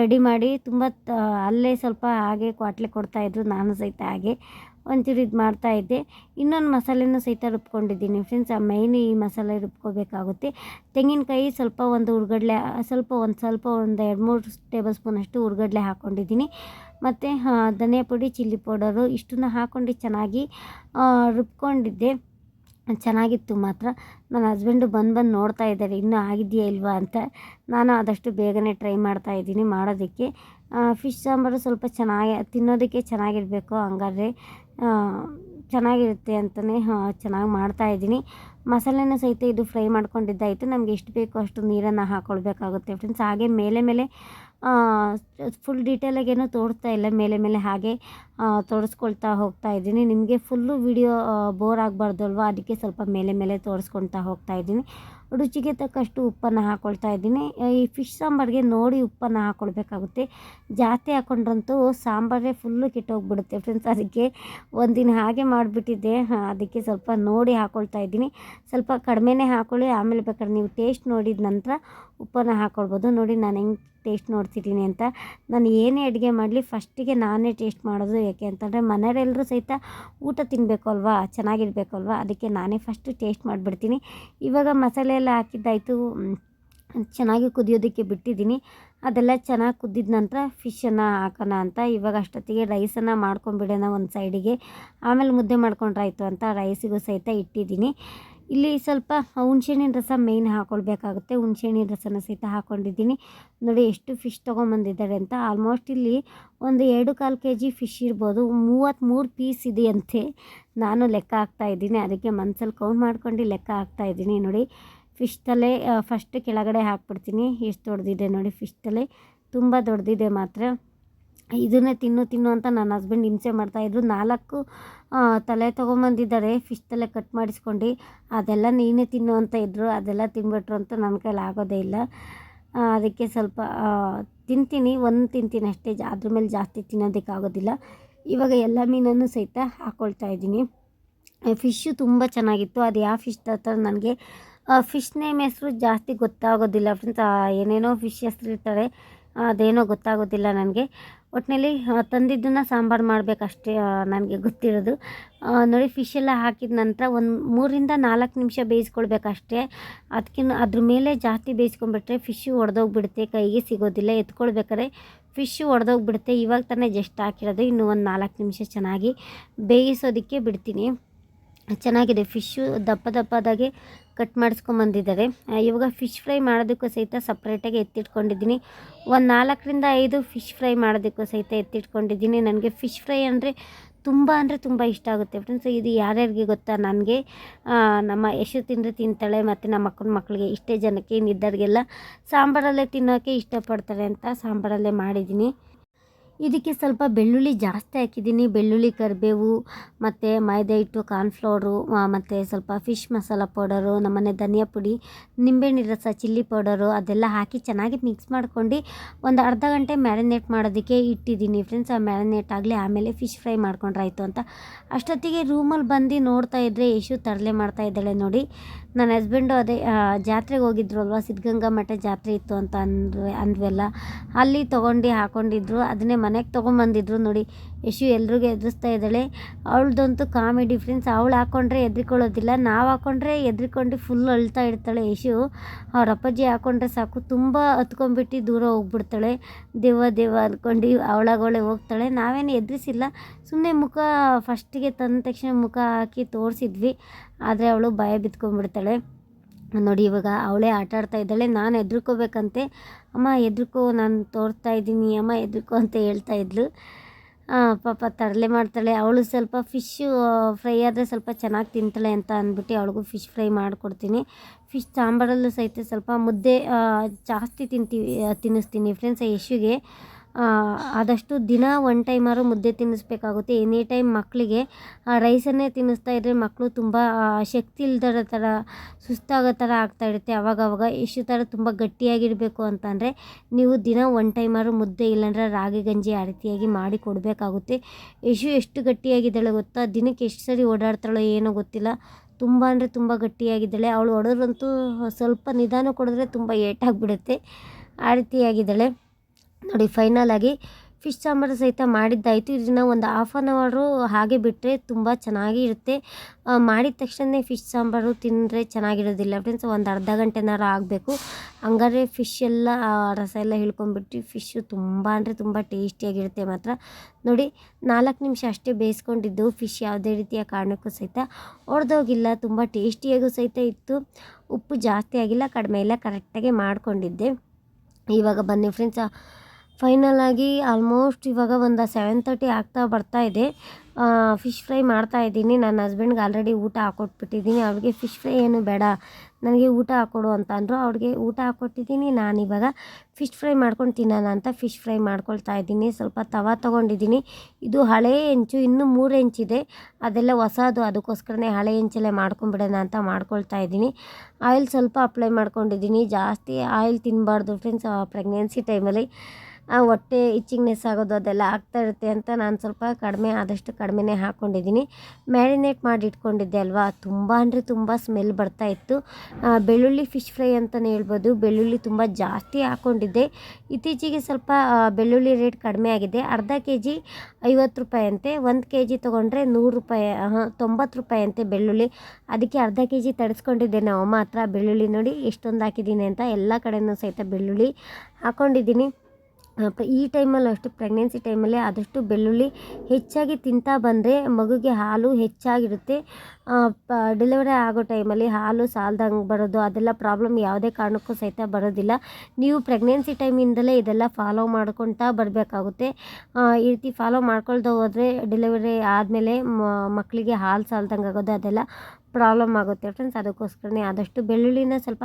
ರೆಡಿ ಮಾಡಿ ತುಂಬ ಅಲ್ಲೇ ಸ್ವಲ್ಪ ಹಾಗೆ ಕ್ವಾಟ್ಲೆ ಕೊಡ್ತಾಯಿದ್ರು ನಾನು ಸಹಿತ ಹಾಗೆ ಒಂಚೂರು ಇದು ಮಾಡ್ತಾಯಿದ್ದೆ ಇನ್ನೊಂದು ಮಸಾಲೆನೂ ಸಹಿತ ರುಬ್ಕೊಂಡಿದ್ದೀನಿ ಫ್ರೆಂಡ್ಸ್ ಆ ಮೈನ್ ಈ ಮಸಾಲೆ ರುಬ್ಕೋಬೇಕಾಗುತ್ತೆ. ತೆಂಗಿನಕಾಯಿ ಸ್ವಲ್ಪ ಒಂದು ಹುರ್ಗಡ್ಲೆ ಸ್ವಲ್ಪ ಒಂದು ಸ್ವಲ್ಪ ಒಂದು ಎರಡು ಮೂರು ಟೇಬಲ್ ಸ್ಪೂನಷ್ಟು ಹುರ್ಗಡ್ಲೆ ಹಾಕ್ಕೊಂಡಿದ್ದೀನಿ ಮತ್ತು ಧನಿಯಾ ಪುಡಿ, ಚಿಲ್ಲಿ ಪೌಡರು ಇಷ್ಟನ್ನ ಹಾಕ್ಕೊಂಡು ಚೆನ್ನಾಗಿ ರುಬ್ಕೊಂಡಿದ್ದೆ. ಚೆನ್ನಾಗಿತ್ತು ಮಾತ್ರ. ನನ್ನ ಹಸ್ಬೆಂಡು ಬಂದು ಬಂದು ನೋಡ್ತಾ ಇದ್ದಾರೆ, ಇನ್ನೂ ಆಗಿದೆಯಾ ಇಲ್ವಾ? ಅಂತ. ನಾನು ಆದಷ್ಟು ಬೇಗನೆ ಟ್ರೈ ಮಾಡ್ತಾ ಇದ್ದೀನಿ ಮಾಡೋದಕ್ಕೆ. ಫಿಶ್ ಸಾಂಬಾರು ಸ್ವಲ್ಪ ಚೆನ್ನಾಗಿ, ತಿನ್ನೋದಕ್ಕೆ ಚೆನ್ನಾಗಿರಬೇಕು ಹಂಗಾದ್ರೆ ಚೆನ್ನಾಗಿರುತ್ತೆ ಅಂತಲೇ ಚೆನ್ನಾಗಿ ಮಾಡ್ತಾಯಿದ್ದೀನಿ ಮಸಾಲೆನ ಸಹಿತ ಇದು ಫ್ರೈ ಮಾಡ್ಕೊಂಡಿದ್ದಾಯಿತು ನಮಗೆ ಎಷ್ಟು ಬೇಕೋ ಅಷ್ಟು ನೀರನ್ನು ಹಾಕ್ಕೊಳ್ಬೇಕಾಗುತ್ತೆ ಫ್ರೆಂಡ್ಸ್ ಹಾಗೆ ಮೇಲೆ ಮೇಲೆ ಫುಲ್ ಡೀಟೇಲಾಗೇನು ತೋರಿಸ್ತಾ ಇಲ್ಲ. ಮೇಲೆ ಮೇಲೆ ಹಾಗೆ ತೋರಿಸ್ಕೊಳ್ತಾ ಹೋಗ್ತಾ ಇದ್ದೀನಿ. ನಿಮಗೆ ಫುಲ್ಲು ವಿಡಿಯೋ ಬೋರ್ ಆಗಬಾರ್ದಲ್ವ ಅದಕ್ಕೆ ಸ್ವಲ್ಪ ಮೇಲೆ ಮೇಲೆ ತೋರಿಸ್ಕೊಳ್ತಾ ಹೋಗ್ತಾ ಇದ್ದೀನಿ. ರುಚಿಗೆ ತಕ್ಕಷ್ಟು ಉಪ್ಪನ್ನು ಹಾಕ್ಕೊಳ್ತಾ ಇದ್ದೀನಿ. ಈ ಫಿಶ್ ಸಾಂಬಾರಿಗೆ ನೋಡಿ ಉಪ್ಪನ್ನು ಹಾಕ್ಕೊಳ್ಬೇಕಾಗುತ್ತೆ ಜಾಸ್ತಿ ಹಾಕ್ಕೊಂಡ್ರಂತೂ ಸಾಂಬಾರೇ ಫುಲ್ಲು ಕೆಟ್ಟೋಗ್ಬಿಡುತ್ತೆ ಫ್ರೆಂಡ್ಸ್ ಅದಕ್ಕೆ ಒಂದಿನ ಹಾಗೆ ಮಾಡಿಬಿಟ್ಟಿದ್ದೆ. ಅದಕ್ಕೆ ಸ್ವಲ್ಪ ನೋಡಿ ಹಾಕ್ಕೊಳ್ತಾ ಇದ್ದೀನಿ. ಸ್ವಲ್ಪ ಕಡಿಮೆನೇ ಹಾಕ್ಕೊಳ್ಳಿ ಆಮೇಲೆ ಬೇಕಾದ್ರೆ ನೀವು ಟೇಸ್ಟ್ ನೋಡಿದ ನಂತರ ಉಪ್ಪನ್ನು ಹಾಕ್ಕೊಳ್ಬೋದು ನೋಡಿ ನಾನು ಹೆಂಗೆ ಟೇಸ್ಟ್ ನೋಡ್ತಿದ್ದೀನಿ ಅಂತ. ನಾನು ಏನೇ ಅಡುಗೆ ಮಾಡಲಿ ಫಸ್ಟಿಗೆ ನಾನೇ ಟೇಸ್ಟ್ ಮಾಡೋದು ಯಾಕೆ ಅಂತಂದರೆ ಮನೆಯವರೆಲ್ಲರೂ ಸಹಿತ ಊಟ ತಿನ್ನಬೇಕು ಅಲ್ವಾ? ಚೆನ್ನಾಗಿರಬೇಕು ಅಲ್ವಾ ಅದಕ್ಕೆ ನಾನೇ ಫಸ್ಟು ಟೇಸ್ಟ್ ಮಾಡಿಬಿಡ್ತೀನಿ. ಇವಾಗ ಮಸಾಲೆ ಎಲ್ಲ ಹಾಕಿದ್ದಾಯಿತು. ಚೆನ್ನಾಗಿ ಕುದಿಯೋದಕ್ಕೆ ಬಿಟ್ಟಿದ್ದೀನಿ. ಅದೆಲ್ಲ ಚೆನ್ನಾಗಿ ಕುದ್ದಿದ ನಂತರ ಫಿಶನ್ನು ಹಾಕೋಣ ಅಂತ. ಇವಾಗ ಅಷ್ಟೊತ್ತಿಗೆ ರೈಸನ್ನು ಮಾಡ್ಕೊಂಬಿಡೋಣ ಒಂದು ಸೈಡಿಗೆ ಆಮೇಲೆ ಮುದ್ದೆ ಮಾಡ್ಕೊಂಡ್ರಾಯ್ತು ಅಂತ ರೈಸಿಗೂ ಸಹಿತ ಇಟ್ಟಿದ್ದೀನಿ. ಇಲ್ಲಿ ಸ್ವಲ್ಪ ಹುಣ್ಸೆಹಣ್ಣಿನ ರಸ ಮೇಯ್ನ್ ಹಾಕ್ಕೊಳ್ಬೇಕಾಗುತ್ತೆ ಹುಣ್ಸೆಹಣ್ಣಿನ ರಸನ ಸಹಿತ ಹಾಕ್ಕೊಂಡಿದ್ದೀನಿ ನೋಡಿ ಎಷ್ಟು ಫಿಶ್ ತೊಗೊಂಬಂದಿದ್ದಾರೆ ಅಂತ. ಆಲ್ಮೋಸ್ಟ್ ಇಲ್ಲಿ ಒಂದು ಎರಡು ಕಾಲು ಕೆ ಜಿ ಫಿಶ್ ಇರ್ಬೋದು. ಮೂವತ್ತ್ಮೂರು ಪೀಸ್ ಇದೆಯಂತೆ. ನಾನು ಲೆಕ್ಕ ಹಾಕ್ತಾ ಇದ್ದೀನಿ. ಅದಕ್ಕೆ ಮನ್ಸಲ್ಲಿ ಕೌಂಟ್ ಮಾಡ್ಕೊಂಡು ಲೆಕ್ಕ ಹಾಕ್ತಾ ಇದ್ದೀನಿ. ನೋಡಿ ಫಿಶ್ ತಲೆ ಫಸ್ಟ್ ಕೆಳಗಡೆ ಹಾಕ್ಬಿಡ್ತೀನಿ. ಎಷ್ಟು ದೊಡ್ಡದಿದೆ ನೋಡಿ ಫಿಶ್ ತಲೆ. ತುಂಬ ದೊಡ್ಡದಿದೆ ಮಾತ್ರ. ಇದನ್ನೇ ತಿನ್ನು ತಿನ್ನು ಅಂತ ನನ್ನ ಹಸ್ಬೆಂಡ್ ಹಿಂಸೆ ಮಾಡ್ತಾಯಿದ್ರು ನಾಲ್ಕು ತಲೆ ತೊಗೊಂಬಂದಿದ್ದಾರೆ. ಫಿಶ್ ತಲೆ ಕಟ್ ಮಾಡಿಸ್ಕೊಂಡು. ಅದೆಲ್ಲ ನೀನೇ ತಿನ್ನು ಅಂತ ಇದ್ದರು ಅದೆಲ್ಲ ತಿನ್ಬಿಟ್ರು ಅಂತ ನನ್ನ ಕೈಲಿ ಆಗೋದೇ ಇಲ್ಲ. ಅದಕ್ಕೆ ಸ್ವಲ್ಪ ತಿಂತೀನಿ. ಒಂದು ತಿಂತೀನಿ ಅಷ್ಟೇ. ಜಾ, ಅದ್ರ ಮೇಲೆ ಜಾಸ್ತಿ ತಿನ್ನೋದಕ್ಕಾಗೋದಿಲ್ಲ ಇವಾಗ ಎಲ್ಲ ಮೀನನ್ನು ಸಹಿತ ಹಾಕ್ಕೊಳ್ತಾ ಇದ್ದೀನಿ. ಫಿಶ್ಶು ತುಂಬ ಚೆನ್ನಾಗಿತ್ತು. ಅದು ಯಾವ ಫಿಶ್ ಥರ ನನಗೆ. ಫಿಶ್ ನೇಮ್ ಹೆಸರು ಜಾಸ್ತಿ ಗೊತ್ತಾಗೋದಿಲ್ಲ. ಫ್ರೆಂಡ್ಸ್ ಏನೇನೋ ಫಿಶ್ ಹೆಸರು ಇರ್ತಾರೆ ಅದೇನೋ ಗೊತ್ತಾಗೋದಿಲ್ಲ ನನಗೆ. ಒಟ್ಟಿನಲ್ಲಿ ತಂದಿದ್ದನ್ನು ಸಾಂಬಾರು ಮಾಡಬೇಕಷ್ಟೇ ನನಗೆ ಗೊತ್ತಿರೋದು. ನೋಡಿ ಫಿಶ್ ಎಲ್ಲ ಹಾಕಿದ ನಂತರ ಒಂದು ಮೂರಿಂದ ನಾಲ್ಕು ನಿಮಿಷ ಬೇಯಿಸ್ಕೊಳ್ಬೇಕಷ್ಟೇ. ಅದಕ್ಕಿಂತ ಅದ್ರ ಮೇಲೆ ಜಾಸ್ತಿ ಬೇಯಿಸ್ಕೊಂಡ್ಬಿಟ್ರೆ ಫಿಶ್ಶು ಒಡೆದೋಗ್ಬಿಡುತ್ತೆ, ಕೈಗೆ ಸಿಗೋದಿಲ್ಲ, ಎತ್ಕೊಳ್ಬೇಕಾದ್ರೆ ಫಿಶ್ಶು ಒಡೆದೋಗ್ಬಿಡುತ್ತೆ. ಇವಾಗ ತಾನೇ ಜಸ್ಟ್ ಹಾಕಿರೋದು, ಇನ್ನು ಒಂದು ನಾಲ್ಕು ನಿಮಿಷ ಚೆನ್ನಾಗಿ ಬೇಯಿಸೋದಕ್ಕೆ ಬಿಡ್ತೀನಿ. ಚೆನ್ನಾಗಿದೆ. ಫಿಶ್ಶು ದಪ್ಪ ದಪ್ಪದಾಗೆ ಕಟ್ ಮಾಡಿಸ್ಕೊಂಬಂದಿದ್ದಾರೆ. ಇವಾಗ ಫಿಶ್ ಫ್ರೈ ಮಾಡೋದಕ್ಕೂ ಸಹಿತ ಸಪ್ರೇಟಾಗಿ ಎತ್ತಿಟ್ಕೊಂಡಿದ್ದೀನಿ. ಒಂದು ನಾಲ್ಕರಿಂದ ಐದು ಫಿಶ್ ಫ್ರೈ ಮಾಡೋದಕ್ಕೂ ಸಹಿತ ಎತ್ತಿಟ್ಕೊಂಡಿದ್ದೀನಿ. ನನಗೆ ಫಿಶ್ ಫ್ರೈ ಅಂದರೆ ತುಂಬ ಅಂದರೆ ತುಂಬ ಇಷ್ಟ ಆಗುತ್ತೆ. ಫ್ರೆಂಡ್ಸ್ ಇದು ಯಾರ್ಯಾರಿಗೆ ಗೊತ್ತಾ? ನನಗೆ ನಮ್ಮ ಯಶು ತಿಂದರೆ ತಿಂತಾಳೆ ಮತ್ತು ನಮ್ಮ ಅಕ್ಕನ ಮಕ್ಕಳಿಗೆ ಇಷ್ಟೇ ಜನಕ್ಕೆ ಇನ್ನಿದ್ದವ್ರಿಗೆಲ್ಲ ಸಾಂಬಾರಲ್ಲೇ ತಿನ್ನೋಕ್ಕೆ ಇಷ್ಟಪಡ್ತಾರೆ ಅಂತ ಸಾಂಬಾರಲ್ಲೇ ಮಾಡಿದ್ದೀನಿ. ಇದಕ್ಕೆ ಸ್ವಲ್ಪ ಬೆಳ್ಳುಳ್ಳಿ ಜಾಸ್ತಿ ಹಾಕಿದ್ದೀನಿ. ಬೆಳ್ಳುಳ್ಳಿ ಕರಿಬೇವು, ಮತ್ತು ಮೈದಾ ಹಿಟ್ಟು ಕಾರ್ನ್ಫ್ಲೋರು ಮತ್ತು ಸ್ವಲ್ಪ ಫಿಶ್ ಮಸಾಲ ಪೌಡರು ನಮ್ಮನೆ ಧನಿಯಾ ಪುಡಿ ನಿಂಬೆಹಣ್ಣು ರಸ ಚಿಲ್ಲಿ ಪೌಡರು ಅದೆಲ್ಲ ಹಾಕಿ ಚೆನ್ನಾಗಿ ಮಿಕ್ಸ್ ಮಾಡ್ಕೊಂಡು ಒಂದು ಅರ್ಧ ಗಂಟೆ ಮ್ಯಾರಿನೇಟ್ ಮಾಡೋದಕ್ಕೆ ಇಟ್ಟಿದ್ದೀನಿ ಫ್ರೆಂಡ್ಸ್. ಆ ಮ್ಯಾರಿನೇಟ್ ಆಗಲಿ, ಆಮೇಲೆ ಫಿಶ್ ಫ್ರೈ ಮಾಡ್ಕೊಂಡ್ರಾಯ್ತು ಅಂತ. ಅಷ್ಟೊತ್ತಿಗೆ ರೂಮಲ್ಲಿ ಬಂದು ನೋಡ್ತಾ ಇದ್ದರೆ ಯಶು ತರಲೆ ಮಾಡ್ತಾ ಇದ್ದಾಳೆ ನೋಡಿ. ನನ್ನ ಹಸ್ಬೆಂಡು ಅದೇ ಜಾತ್ರೆಗೆ ಹೋಗಿದ್ರು ಅಲ್ವಾ ಸಿದ್ಧಗಂಗಾ ಮಠ ಜಾತ್ರೆ ಇತ್ತು ಅಂತ ಅಂದ್ವಿ, ಅಂದ್ವಲ್ಲ. ಅಲ್ಲಿ ತೊಗೊಂಡು ಹಾಕೊಂಡಿದ್ರು, ಅದನ್ನೇ ಮನೆಗೆ ತೊಗೊಂಬಂದಿದ್ರು ನೋಡಿ. ಯಶು ಎಲ್ರಿಗೂ ಎದುರಿಸ್ತಾ ಇದ್ದಾಳೆ. ಅವಳದಂತೂ ಕಾಮಿಡಿ ಫ್ರೆಂಡ್ಸ್ ಅವಳು ಹಾಕೊಂಡ್ರೆ ಎದ್ರಿಕೊಳ್ಳೋದಿಲ್ಲ. ನಾವು ಹಾಕೊಂಡ್ರೆ ಎದ್ರಿಕೊಂಡು ಫುಲ್ ಅಳ್ತಾ ಇರ್ತಾಳೆ ಯಶು ಅವ್ರ ಅಪ್ಪಾಜಿ ಹಾಕೊಂಡ್ರೆ ಸಾಕು. ತುಂಬ ಹತ್ಕೊಂಡ್ಬಿಟ್ಟು ದೂರ ಹೋಗ್ಬಿಡ್ತಾಳೆ. ದೇವ ದೇವ ಅಂದ್ಕೊಂಡು ಅವಳಾಗವಳೆ ಹೋಗ್ತಾಳೆ. ನಾವೇನು ಎದುರಿಸಿಲ್ಲ. ಸುಮ್ಮನೆ ಮುಖ ಫಸ್ಟಿಗೆ ತಂದ ತಕ್ಷಣ ಮುಖ ಹಾಕಿ ತೋರಿಸಿದ್ವಿ. ಆದರೆ ಅವಳು ಭಯ ಬಿತ್ಕೊಂಡ್ಬಿಡ್ತಾಳೆ. ನೋಡಿ ಇವಾಗ ಅವಳೇ ಆಟ ಆಡ್ತಾ ಇದ್ದಾಳೆ. ನಾನು ಹೆದ್ರುಕೋಬೇಕಂತೆ ಅಮ್ಮ ಹೆದ್ರಿಕೋ ನಾನು ತೋರ್ತಾ ಇದ್ದೀನಿ. ಅಮ್ಮ ಹೆದ್ರಿಕೋ ಅಂತ ಹೇಳ್ತಾ ಇದ್ಲು. ಪಾಪ ತರಲೆ ಮಾಡ್ತಾಳೆ. ಅವಳು ಸ್ವಲ್ಪ ಫಿಶ್ಶು ಫ್ರೈ ಆದರೆ ಸ್ವಲ್ಪ ಚೆನ್ನಾಗಿ ತಿಂತಾಳೆ ಅಂತ ಅಂದ್ಬಿಟ್ಟು ಅವಳಿಗೂ ಫಿಶ್ ಫ್ರೈ ಮಾಡಿಕೊಡ್ತೀನಿ. ಫಿಶ್ ಸಾಂಬಾರಲ್ಲೂ ಸಹಿತ ಸ್ವಲ್ಪ ಮುದ್ದೆ ಜಾಸ್ತಿ ತಿಂತೀವಿ ತಿನ್ನಿಸ್ತೀನಿ ಫ್ರೆಂಡ್ಸ್ ಯಶುಗೆ. ಆದಷ್ಟು ದಿನ ಒನ್ ಟೈಮಾರು ಮುದ್ದೆ ತಿನ್ನಿಸ್ಬೇಕಾಗುತ್ತೆ. ಎನಿ ಟೈಮ್ ಮಕ್ಕಳಿಗೆ ರೈಸನ್ನೇ ತಿನ್ನಿಸ್ತಾ ಇದ್ದರೆ ಮಕ್ಕಳು ತುಂಬ ಶಕ್ತಿ ಇಲ್ದಿರೋ ಥರ, ಸುಸ್ತಾಗೋ ಥರ ಆಗ್ತಾ ಇರುತ್ತೆ. ಅವಾಗವಾಗ ಎಷ್ಟು ಥರ ತುಂಬ ಗಟ್ಟಿಯಾಗಿರಬೇಕು ಅಂತಂದರೆ ನೀವು ದಿನ ಒನ್ ಟೈಮಾರು ಮುದ್ದೆ ಇಲ್ಲಾಂದ್ರೆ ರಾಗಿ, ಗಂಜಿ ಆ ರೀತಿಯಾಗಿ ಮಾಡಿ ಕೊಡಬೇಕಾಗುತ್ತೆ. ಯಶು ಎಷ್ಟು ಗಟ್ಟಿಯಾಗಿದ್ದಾಳೆ ಗೊತ್ತಾ? ದಿನಕ್ಕೆ ಎಷ್ಟು ಸರಿ ಓಡಾಡ್ತಾಳೋ ಏನೋ ಗೊತ್ತಿಲ್ಲ. ತುಂಬ ಅಂದರೆ ತುಂಬ ಗಟ್ಟಿಯಾಗಿದ್ದಾಳೆ. ಅವಳು ಹೊಡೆದ್ರಂತೂ ಸ್ವಲ್ಪ ನಿಧಾನ ಕೊಡಿದ್ರೆ ತುಂಬ ಏಟಾಗಿಬಿಡುತ್ತೆ. ಆ ರೀತಿಯಾಗಿದ್ದಾಳೆ. ನೋಡಿ ಫೈನಲ್ ಆಗಿ ಫಿಶ್ ಸಾಂಬಾರು ಸಹಿತ ಮಾಡಿದ್ದಾಯಿತು. ಇದನ್ನು ಒಂದು ಹಾಫ್ ಆನ್ ಅವರು ಹಾಗೆ ಬಿಟ್ಟರೆ ತುಂಬ ಚೆನ್ನಾಗಿ ಇರುತ್ತೆ. ಮಾಡಿದ ತಕ್ಷಣ ಫಿಶ್ ಸಾಂಬಾರು ತಿಂದರೆ ಚೆನ್ನಾಗಿರೋದಿಲ್ಲ. ಫ್ರೆಂಡ್ಸ್ ಒಂದು ಅರ್ಧ ಗಂಟೆನಾರು ಆಗಬೇಕು. ಹಂಗಾದ್ರೆ ಫಿಶ್ ಎಲ್ಲ ರಸ ಎಲ್ಲ ಹಿಳ್ಕೊಂಡ್ಬಿಟ್ಟು ಫಿಶ್ಶು ತುಂಬ ಅಂದರೆ ತುಂಬ ಟೇಸ್ಟಿಯಾಗಿರುತ್ತೆ ಮಾತ್ರ. ನೋಡಿ, ನಾಲ್ಕು ನಿಮಿಷ ಅಷ್ಟೇ ಬೇಯಿಸ್ಕೊಂಡಿದ್ದು. ಫಿಶ್ ಯಾವುದೇ ರೀತಿಯ ಕಾರಣಕ್ಕೂ ಸಹಿತ ಒಡೆದೋಗಿಲ್ಲ. ತುಂಬ ಟೇಸ್ಟಿಯಾಗೂ ಸಹಿತ ಇತ್ತು. ಉಪ್ಪು ಜಾಸ್ತಿ ಆಗಿಲ್ಲ, ಕಡಿಮೆ ಇಲ್ಲ ಕರೆಕ್ಟಾಗಿ ಮಾಡಿಕೊಂಡಿದ್ದೆ. ಇವಾಗ ಬನ್ನಿ ಫ್ರೆಂಡ್ಸ್ ಫೈನಲ್ ಆಗಿ ಆಲ್ಮೋಸ್ಟ್ ಇವಾಗ ಒಂದು ಸೆವೆನ್ ತರ್ಟಿ ಆಗ್ತಾ ಬರ್ತಾ ಇದೆ. ಫಿಶ್ ಫ್ರೈ ಮಾಡ್ತಾ ಇದ್ದೀನಿ. ನನ್ನ ಹಸ್ಬೆಂಡ್ಗೆ ಆಲ್ರೆಡಿ ಊಟ ಹಾಕೊಟ್ಬಿಟ್ಟಿದ್ದೀನಿ. ಅವ್ರಿಗೆ ಫಿಶ್ ಫ್ರೈ ಏನು ಬೇಡ, ನನಗೆ ಊಟ ಹಾಕೊಡು ಅಂತ ಅಂದರು. ಅವ್ರಿಗೆ ಊಟ ಹಾಕ್ಕೊಟ್ಟಿದ್ದೀನಿ ಇವಾಗ ಫಿಶ್ ಫ್ರೈ ಮಾಡ್ಕೊಂಡು ತಿನ್ನೋಣ ಅಂತ ಫಿಶ್ ಫ್ರೈ ಮಾಡ್ಕೊಳ್ತಾ ಇದ್ದೀನಿ. ಸ್ವಲ್ಪ ತವಾ ತೊಗೊಂಡಿದ್ದೀನಿ. ಇದು ಹಳೆ ಹೆಂಚು, ಇನ್ನೂ ಮೂರು ಹೆಂಚಿದೆ ಅದೆಲ್ಲ ಹೊಸದು. ಅದಕ್ಕೋಸ್ಕರನೇ ಹಳೆ ಹೆಂಚಲ್ಲೇ ಮಾಡ್ಕೊಂಬಿಡೋಣ ಅಂತ ಮಾಡ್ಕೊಳ್ತಾ ಇದ್ದೀನಿ. ಆಯಿಲ್ ಸ್ವಲ್ಪ ಅಪ್ಲೈ ಮಾಡ್ಕೊಂಡಿದ್ದೀನಿ. ಜಾಸ್ತಿ ಆಯಿಲ್ ತಿನ್ನಬಾರ್ದು ಫ್ರೆಂಡ್ಸ್ ಪ್ರೆಗ್ನೆನ್ಸಿ ಟೈಮಲ್ಲಿ. ಹೊಟ್ಟೆ ಇಚ್ಚಿಂಗ್ನೆಸ್ ಆಗೋದು ಅದೆಲ್ಲ ಆಗ್ತಾ ಇರುತ್ತೆ ಅಂತ ನಾನು ಸ್ವಲ್ಪ ಕಡಿಮೆ ಆದಷ್ಟು ಕಡಿಮೆನೇ ಹಾಕ್ಕೊಂಡಿದ್ದೀನಿ ಮ್ಯಾರಿನೇಟ್ ಮಾಡಿ ಇಟ್ಕೊಂಡಿದ್ದೆ ಅಲ್ವಾ? ತುಂಬ ಅಂದರೆ ತುಂಬ ಸ್ಮೆಲ್ ಬರ್ತಾ ಇತ್ತು. ಬೆಳ್ಳುಳ್ಳಿ ಫಿಶ್ ಫ್ರೈ ಅಂತಲೇ ಹೇಳ್ಬೋದು. ಬೆಳ್ಳುಳ್ಳಿ ತುಂಬ ಜಾಸ್ತಿ ಹಾಕ್ಕೊಂಡಿದ್ದೆ ಇತ್ತೀಚೆಗೆ ಸ್ವಲ್ಪ ಬೆಳ್ಳುಳ್ಳಿ ರೇಟ್ ಕಡಿಮೆ ಆಗಿದೆ. ಅರ್ಧ ಕೆ ಜಿ ಐವತ್ತು ರೂಪಾಯಿ ಅಂತೆ. ಒಂದು ಕೆ ಜಿ ತೊಗೊಂಡ್ರೆ ನೂರು ರೂಪಾಯಿ ತೊಂಬತ್ತು ರೂಪಾಯಿ ಅಂತೆ ಬೆಳ್ಳುಳ್ಳಿ. ಅದಕ್ಕೆ ಅರ್ಧ ಕೆ ಜಿ ತರಿಸ್ಕೊಂಡಿದ್ದೆ ನಾವು. ಮಾತ್ರ ಬೆಳ್ಳುಳ್ಳಿ ನೋಡಿ ಎಷ್ಟೊಂದು ಹಾಕಿದ್ದೀನಿ ಅಂತ. ಎಲ್ಲ ಕಡೆಯೂ ಸಹಿತ ಬೆಳ್ಳುಳ್ಳಿ ಹಾಕ್ಕೊಂಡಿದ್ದೀನಿ ಆ, ಈ ಟೈಮಲ್ಲಿ ಅಷ್ಟು ಪ್ರೆಗ್ನೆನ್ಸಿ ಟೈಮಲ್ಲಿ ಆದಷ್ಟು ಬೆಳ್ಳುಳ್ಳಿ ಹೆಚ್ಚಾಗಿ ತಿಂತಾ ಬಂದರೆ ಮಗುಗೆ ಹಾಲು ಹೆಚ್ಚಾಗಿರುತ್ತೆ. ಪ ಡೆಲಿವರಿ ಆಗೋ ಟೈಮಲ್ಲಿ ಹಾಲು ಸಾಲ್ದಂಗೆ ಬರೋದು, ಅದೆಲ್ಲ ಪ್ರಾಬ್ಲಮ್ ಯಾವುದೇ ಕಾರಣಕ್ಕೂ ಸಹಿತ ಬರೋದಿಲ್ಲ. ನೀವು ಪ್ರೆಗ್ನೆನ್ಸಿ ಟೈಮಿಂದಲೇ ಇದೆಲ್ಲ ಫಾಲೋ ಮಾಡ್ಕೊಳ್ತಾ ಬರಬೇಕಾಗುತ್ತೆ. ಈ ರೀತಿ ಫಾಲೋ ಮಾಡ್ಕೊಳ್ತಾ ಹೋದರೆ ಡೆಲಿವರಿ ಆದಮೇಲೆ ಮಕ್ಕಳಿಗೆ ಹಾಲು ಸಾಲ್ದಂಗೆ ಆಗೋದು ಅದೆಲ್ಲ ಪ್ರಾಬ್ಲಮ್ ಆಗುತ್ತೆ ಫ್ರೆಂಡ್ಸ್ ಅದಕ್ಕೋಸ್ಕರನೇ ಆದಷ್ಟು ಬೆಳ್ಳುಳ್ಳಿನ ಸ್ವಲ್ಪ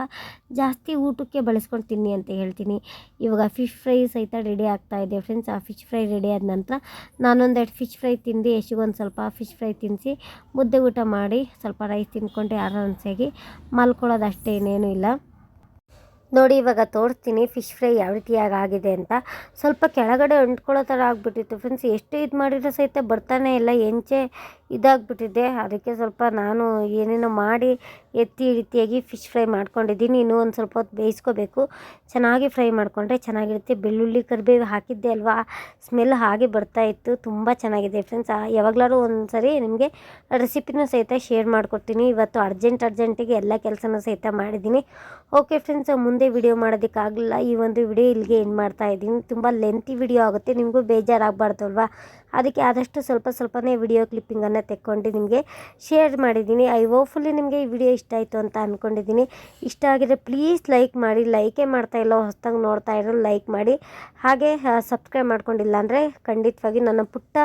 ಜಾಸ್ತಿ ಊಟಕ್ಕೆ ಬಳಸ್ಕೊಂಡು ತಿನ್ನಿ ಅಂತ ಹೇಳ್ತೀನಿ. ಇವಾಗ ಫಿಶ್ ಫ್ರೈ ಸಹಿತ ರೆಡಿ ಆಗ್ತಾ ಇದೆ ಫ್ರೆಂಡ್ಸ್ ಆ ಫಿಶ್ ಫ್ರೈ ರೆಡಿ ಆದ ನಂತರ ನಾನೊಂದೆರಡು ಫಿಶ್ ಫ್ರೈ ತಿಂದು ಯಶಿಗೊಂದು ಸ್ವಲ್ಪ ಫಿಶ್ ಫ್ರೈ ತಿನ್ನಿಸಿ ಮುದ್ದೆ ಊಟ ಮಾಡಿ ಸ್ವಲ್ಪ ರೈಸ್ ತಿನ್ಕೊಂಡು ಆರಾಮ್ಸಾಗಿ ಮಲ್ಕೊಳ್ಳೋದು ಅಷ್ಟೇ ಇನ್ನೇನು ಇಲ್ಲ. ನೋಡಿ ಇವಾಗ ತೋರಿಸ್ತೀನಿ ಫಿಶ್ ಫ್ರೈ ಯಾವ ರೀತಿಯಾಗಿ ಆಗಿದೆ ಅಂತ. ಸ್ವಲ್ಪ ಕೆಳಗಡೆ ಅಂಟ್ಕೊಳ್ಳೋ ಥರ ಆಗಿಬಿಟ್ಟಿತ್ತು ಫ್ರೆಂಡ್ಸ್ ಎಷ್ಟು ಇದು ಮಾಡಿದ್ರು ಸಹಿತ ಬರ್ತಾನೆ ಇಲ್ಲ. ಎಂಚೆ ಇದಾಗ್ಬಿಟ್ಟಿದೆ. ಅದಕ್ಕೆ ಸ್ವಲ್ಪ ನಾನು ಏನೇನೋ ಮಾಡಿ ಎತ್ತಿ ರೀತಿಯಾಗಿ ಫಿಶ್ ಫ್ರೈ ಮಾಡ್ಕೊಂಡಿದ್ದೀನಿ. ಇನ್ನೂ ಒಂದು ಸ್ವಲ್ಪ ಹೊತ್ತು ಬೇಯಿಸ್ಕೋಬೇಕು. ಚೆನ್ನಾಗಿ ಫ್ರೈ ಮಾಡಿಕೊಂಡ್ರೆ ಚೆನ್ನಾಗಿರುತ್ತೆ. ಬೆಳ್ಳುಳ್ಳಿ ಕರಿಬೇವು ಹಾಕಿದ್ದೆ ಅಲ್ವಾ? ಸ್ಮೆಲ್ ಹಾಗೆ ಬರ್ತಾ ಇತ್ತು. ತುಂಬ ಚೆನ್ನಾಗಿದೆ ಫ್ರೆಂಡ್ಸ್ ಯಾವಾಗಲಾರು ಒಂದು ಸರಿ ನಿಮಗೆ ರೆಸಿಪಿನೂ ಸಹಿತ ಶೇರ್ ಮಾಡ್ಕೊಡ್ತೀನಿ. ಇವತ್ತು ಅರ್ಜೆಂಟ್ ಅರ್ಜೆಂಟಿಗೆ ಎಲ್ಲ ಕೆಲಸನೂ ಸಹಿತ ಮಾಡಿದ್ದೀನಿ. ಓಕೆ ಫ್ರೆಂಡ್ಸ್ ಮುಂದೆ ವಿಡಿಯೋ ಮಾಡೋದಕ್ಕಾಗಲಿಲ್ಲ ಈ ಒಂದು ವಿಡಿಯೋ ಇಲ್ಲಿಗೆ ಏನು ಮಾಡ್ತಾ ಇದ್ದೀನಿ. ತುಂಬ ಲೆಂತಿ ವಿಡಿಯೋ ಆಗುತ್ತೆ. ನಿಮಗೂ ಬೇಜಾರಾಗಬಾರ್ದು ಅಲ್ವಾ? ಅದಕ್ಕೆ ಆದಷ್ಟು ಸ್ವಲ್ಪ ಸ್ವಲ್ಪನೇ ವಿಡಿಯೋ ಕ್ಲಿಪ್ಪಿಂಗನ್ನು ತೆಕ್ಕೊಂಡು ನಿಮಗೆ ಶೇರ್ ಮಾಡಿದ್ದೀನಿ. ಐ ಹೋಪ್ಫುಲಿ ನಿಮಗೆ ಈ ವಿಡಿಯೋ ಇಷ್ಟ ಆಯಿತು ಅಂತ ಅಂದ್ಕೊಂಡಿದ್ದೀನಿ ಇಷ್ಟ ಆಗಿದ್ರೆ ಪ್ಲೀಸ್ ಲೈಕ್ ಮಾಡಿ ಲೈಕೇ ಮಾಡ್ತಾ ಇಲ್ಲ, ಹೊಸ್ದಾಗಿ ನೋಡ್ತಾ ಇರೋ ಲೈಕ್ ಮಾಡಿ. ಹಾಗೆ ಸಬ್ಸ್ಕ್ರೈಬ್ ಮಾಡ್ಕೊಂಡಿಲ್ಲ ಅಂದರೆ ಖಂಡಿತವಾಗಿ ನನ್ನ ಪುಟ್ಟ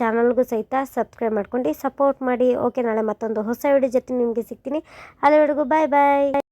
ಚಾನಲ್ಗೂ ಸಹಿತ ಸಬ್ಸ್ಕ್ರೈಬ್ ಮಾಡ್ಕೊಂಡು ಸಪೋರ್ಟ್ ಮಾಡಿ. ಓಕೆ ನಾಳೆ ಮತ್ತೊಂದು ಹೊಸ ವಿಡಿಯೋ ಜೊತೆ ನಿಮಗೆ ಸಿಗ್ತೀನಿ. ಅಲ್ಲಿವರೆಗೂ ಬಾಯ್ ಬಾಯ್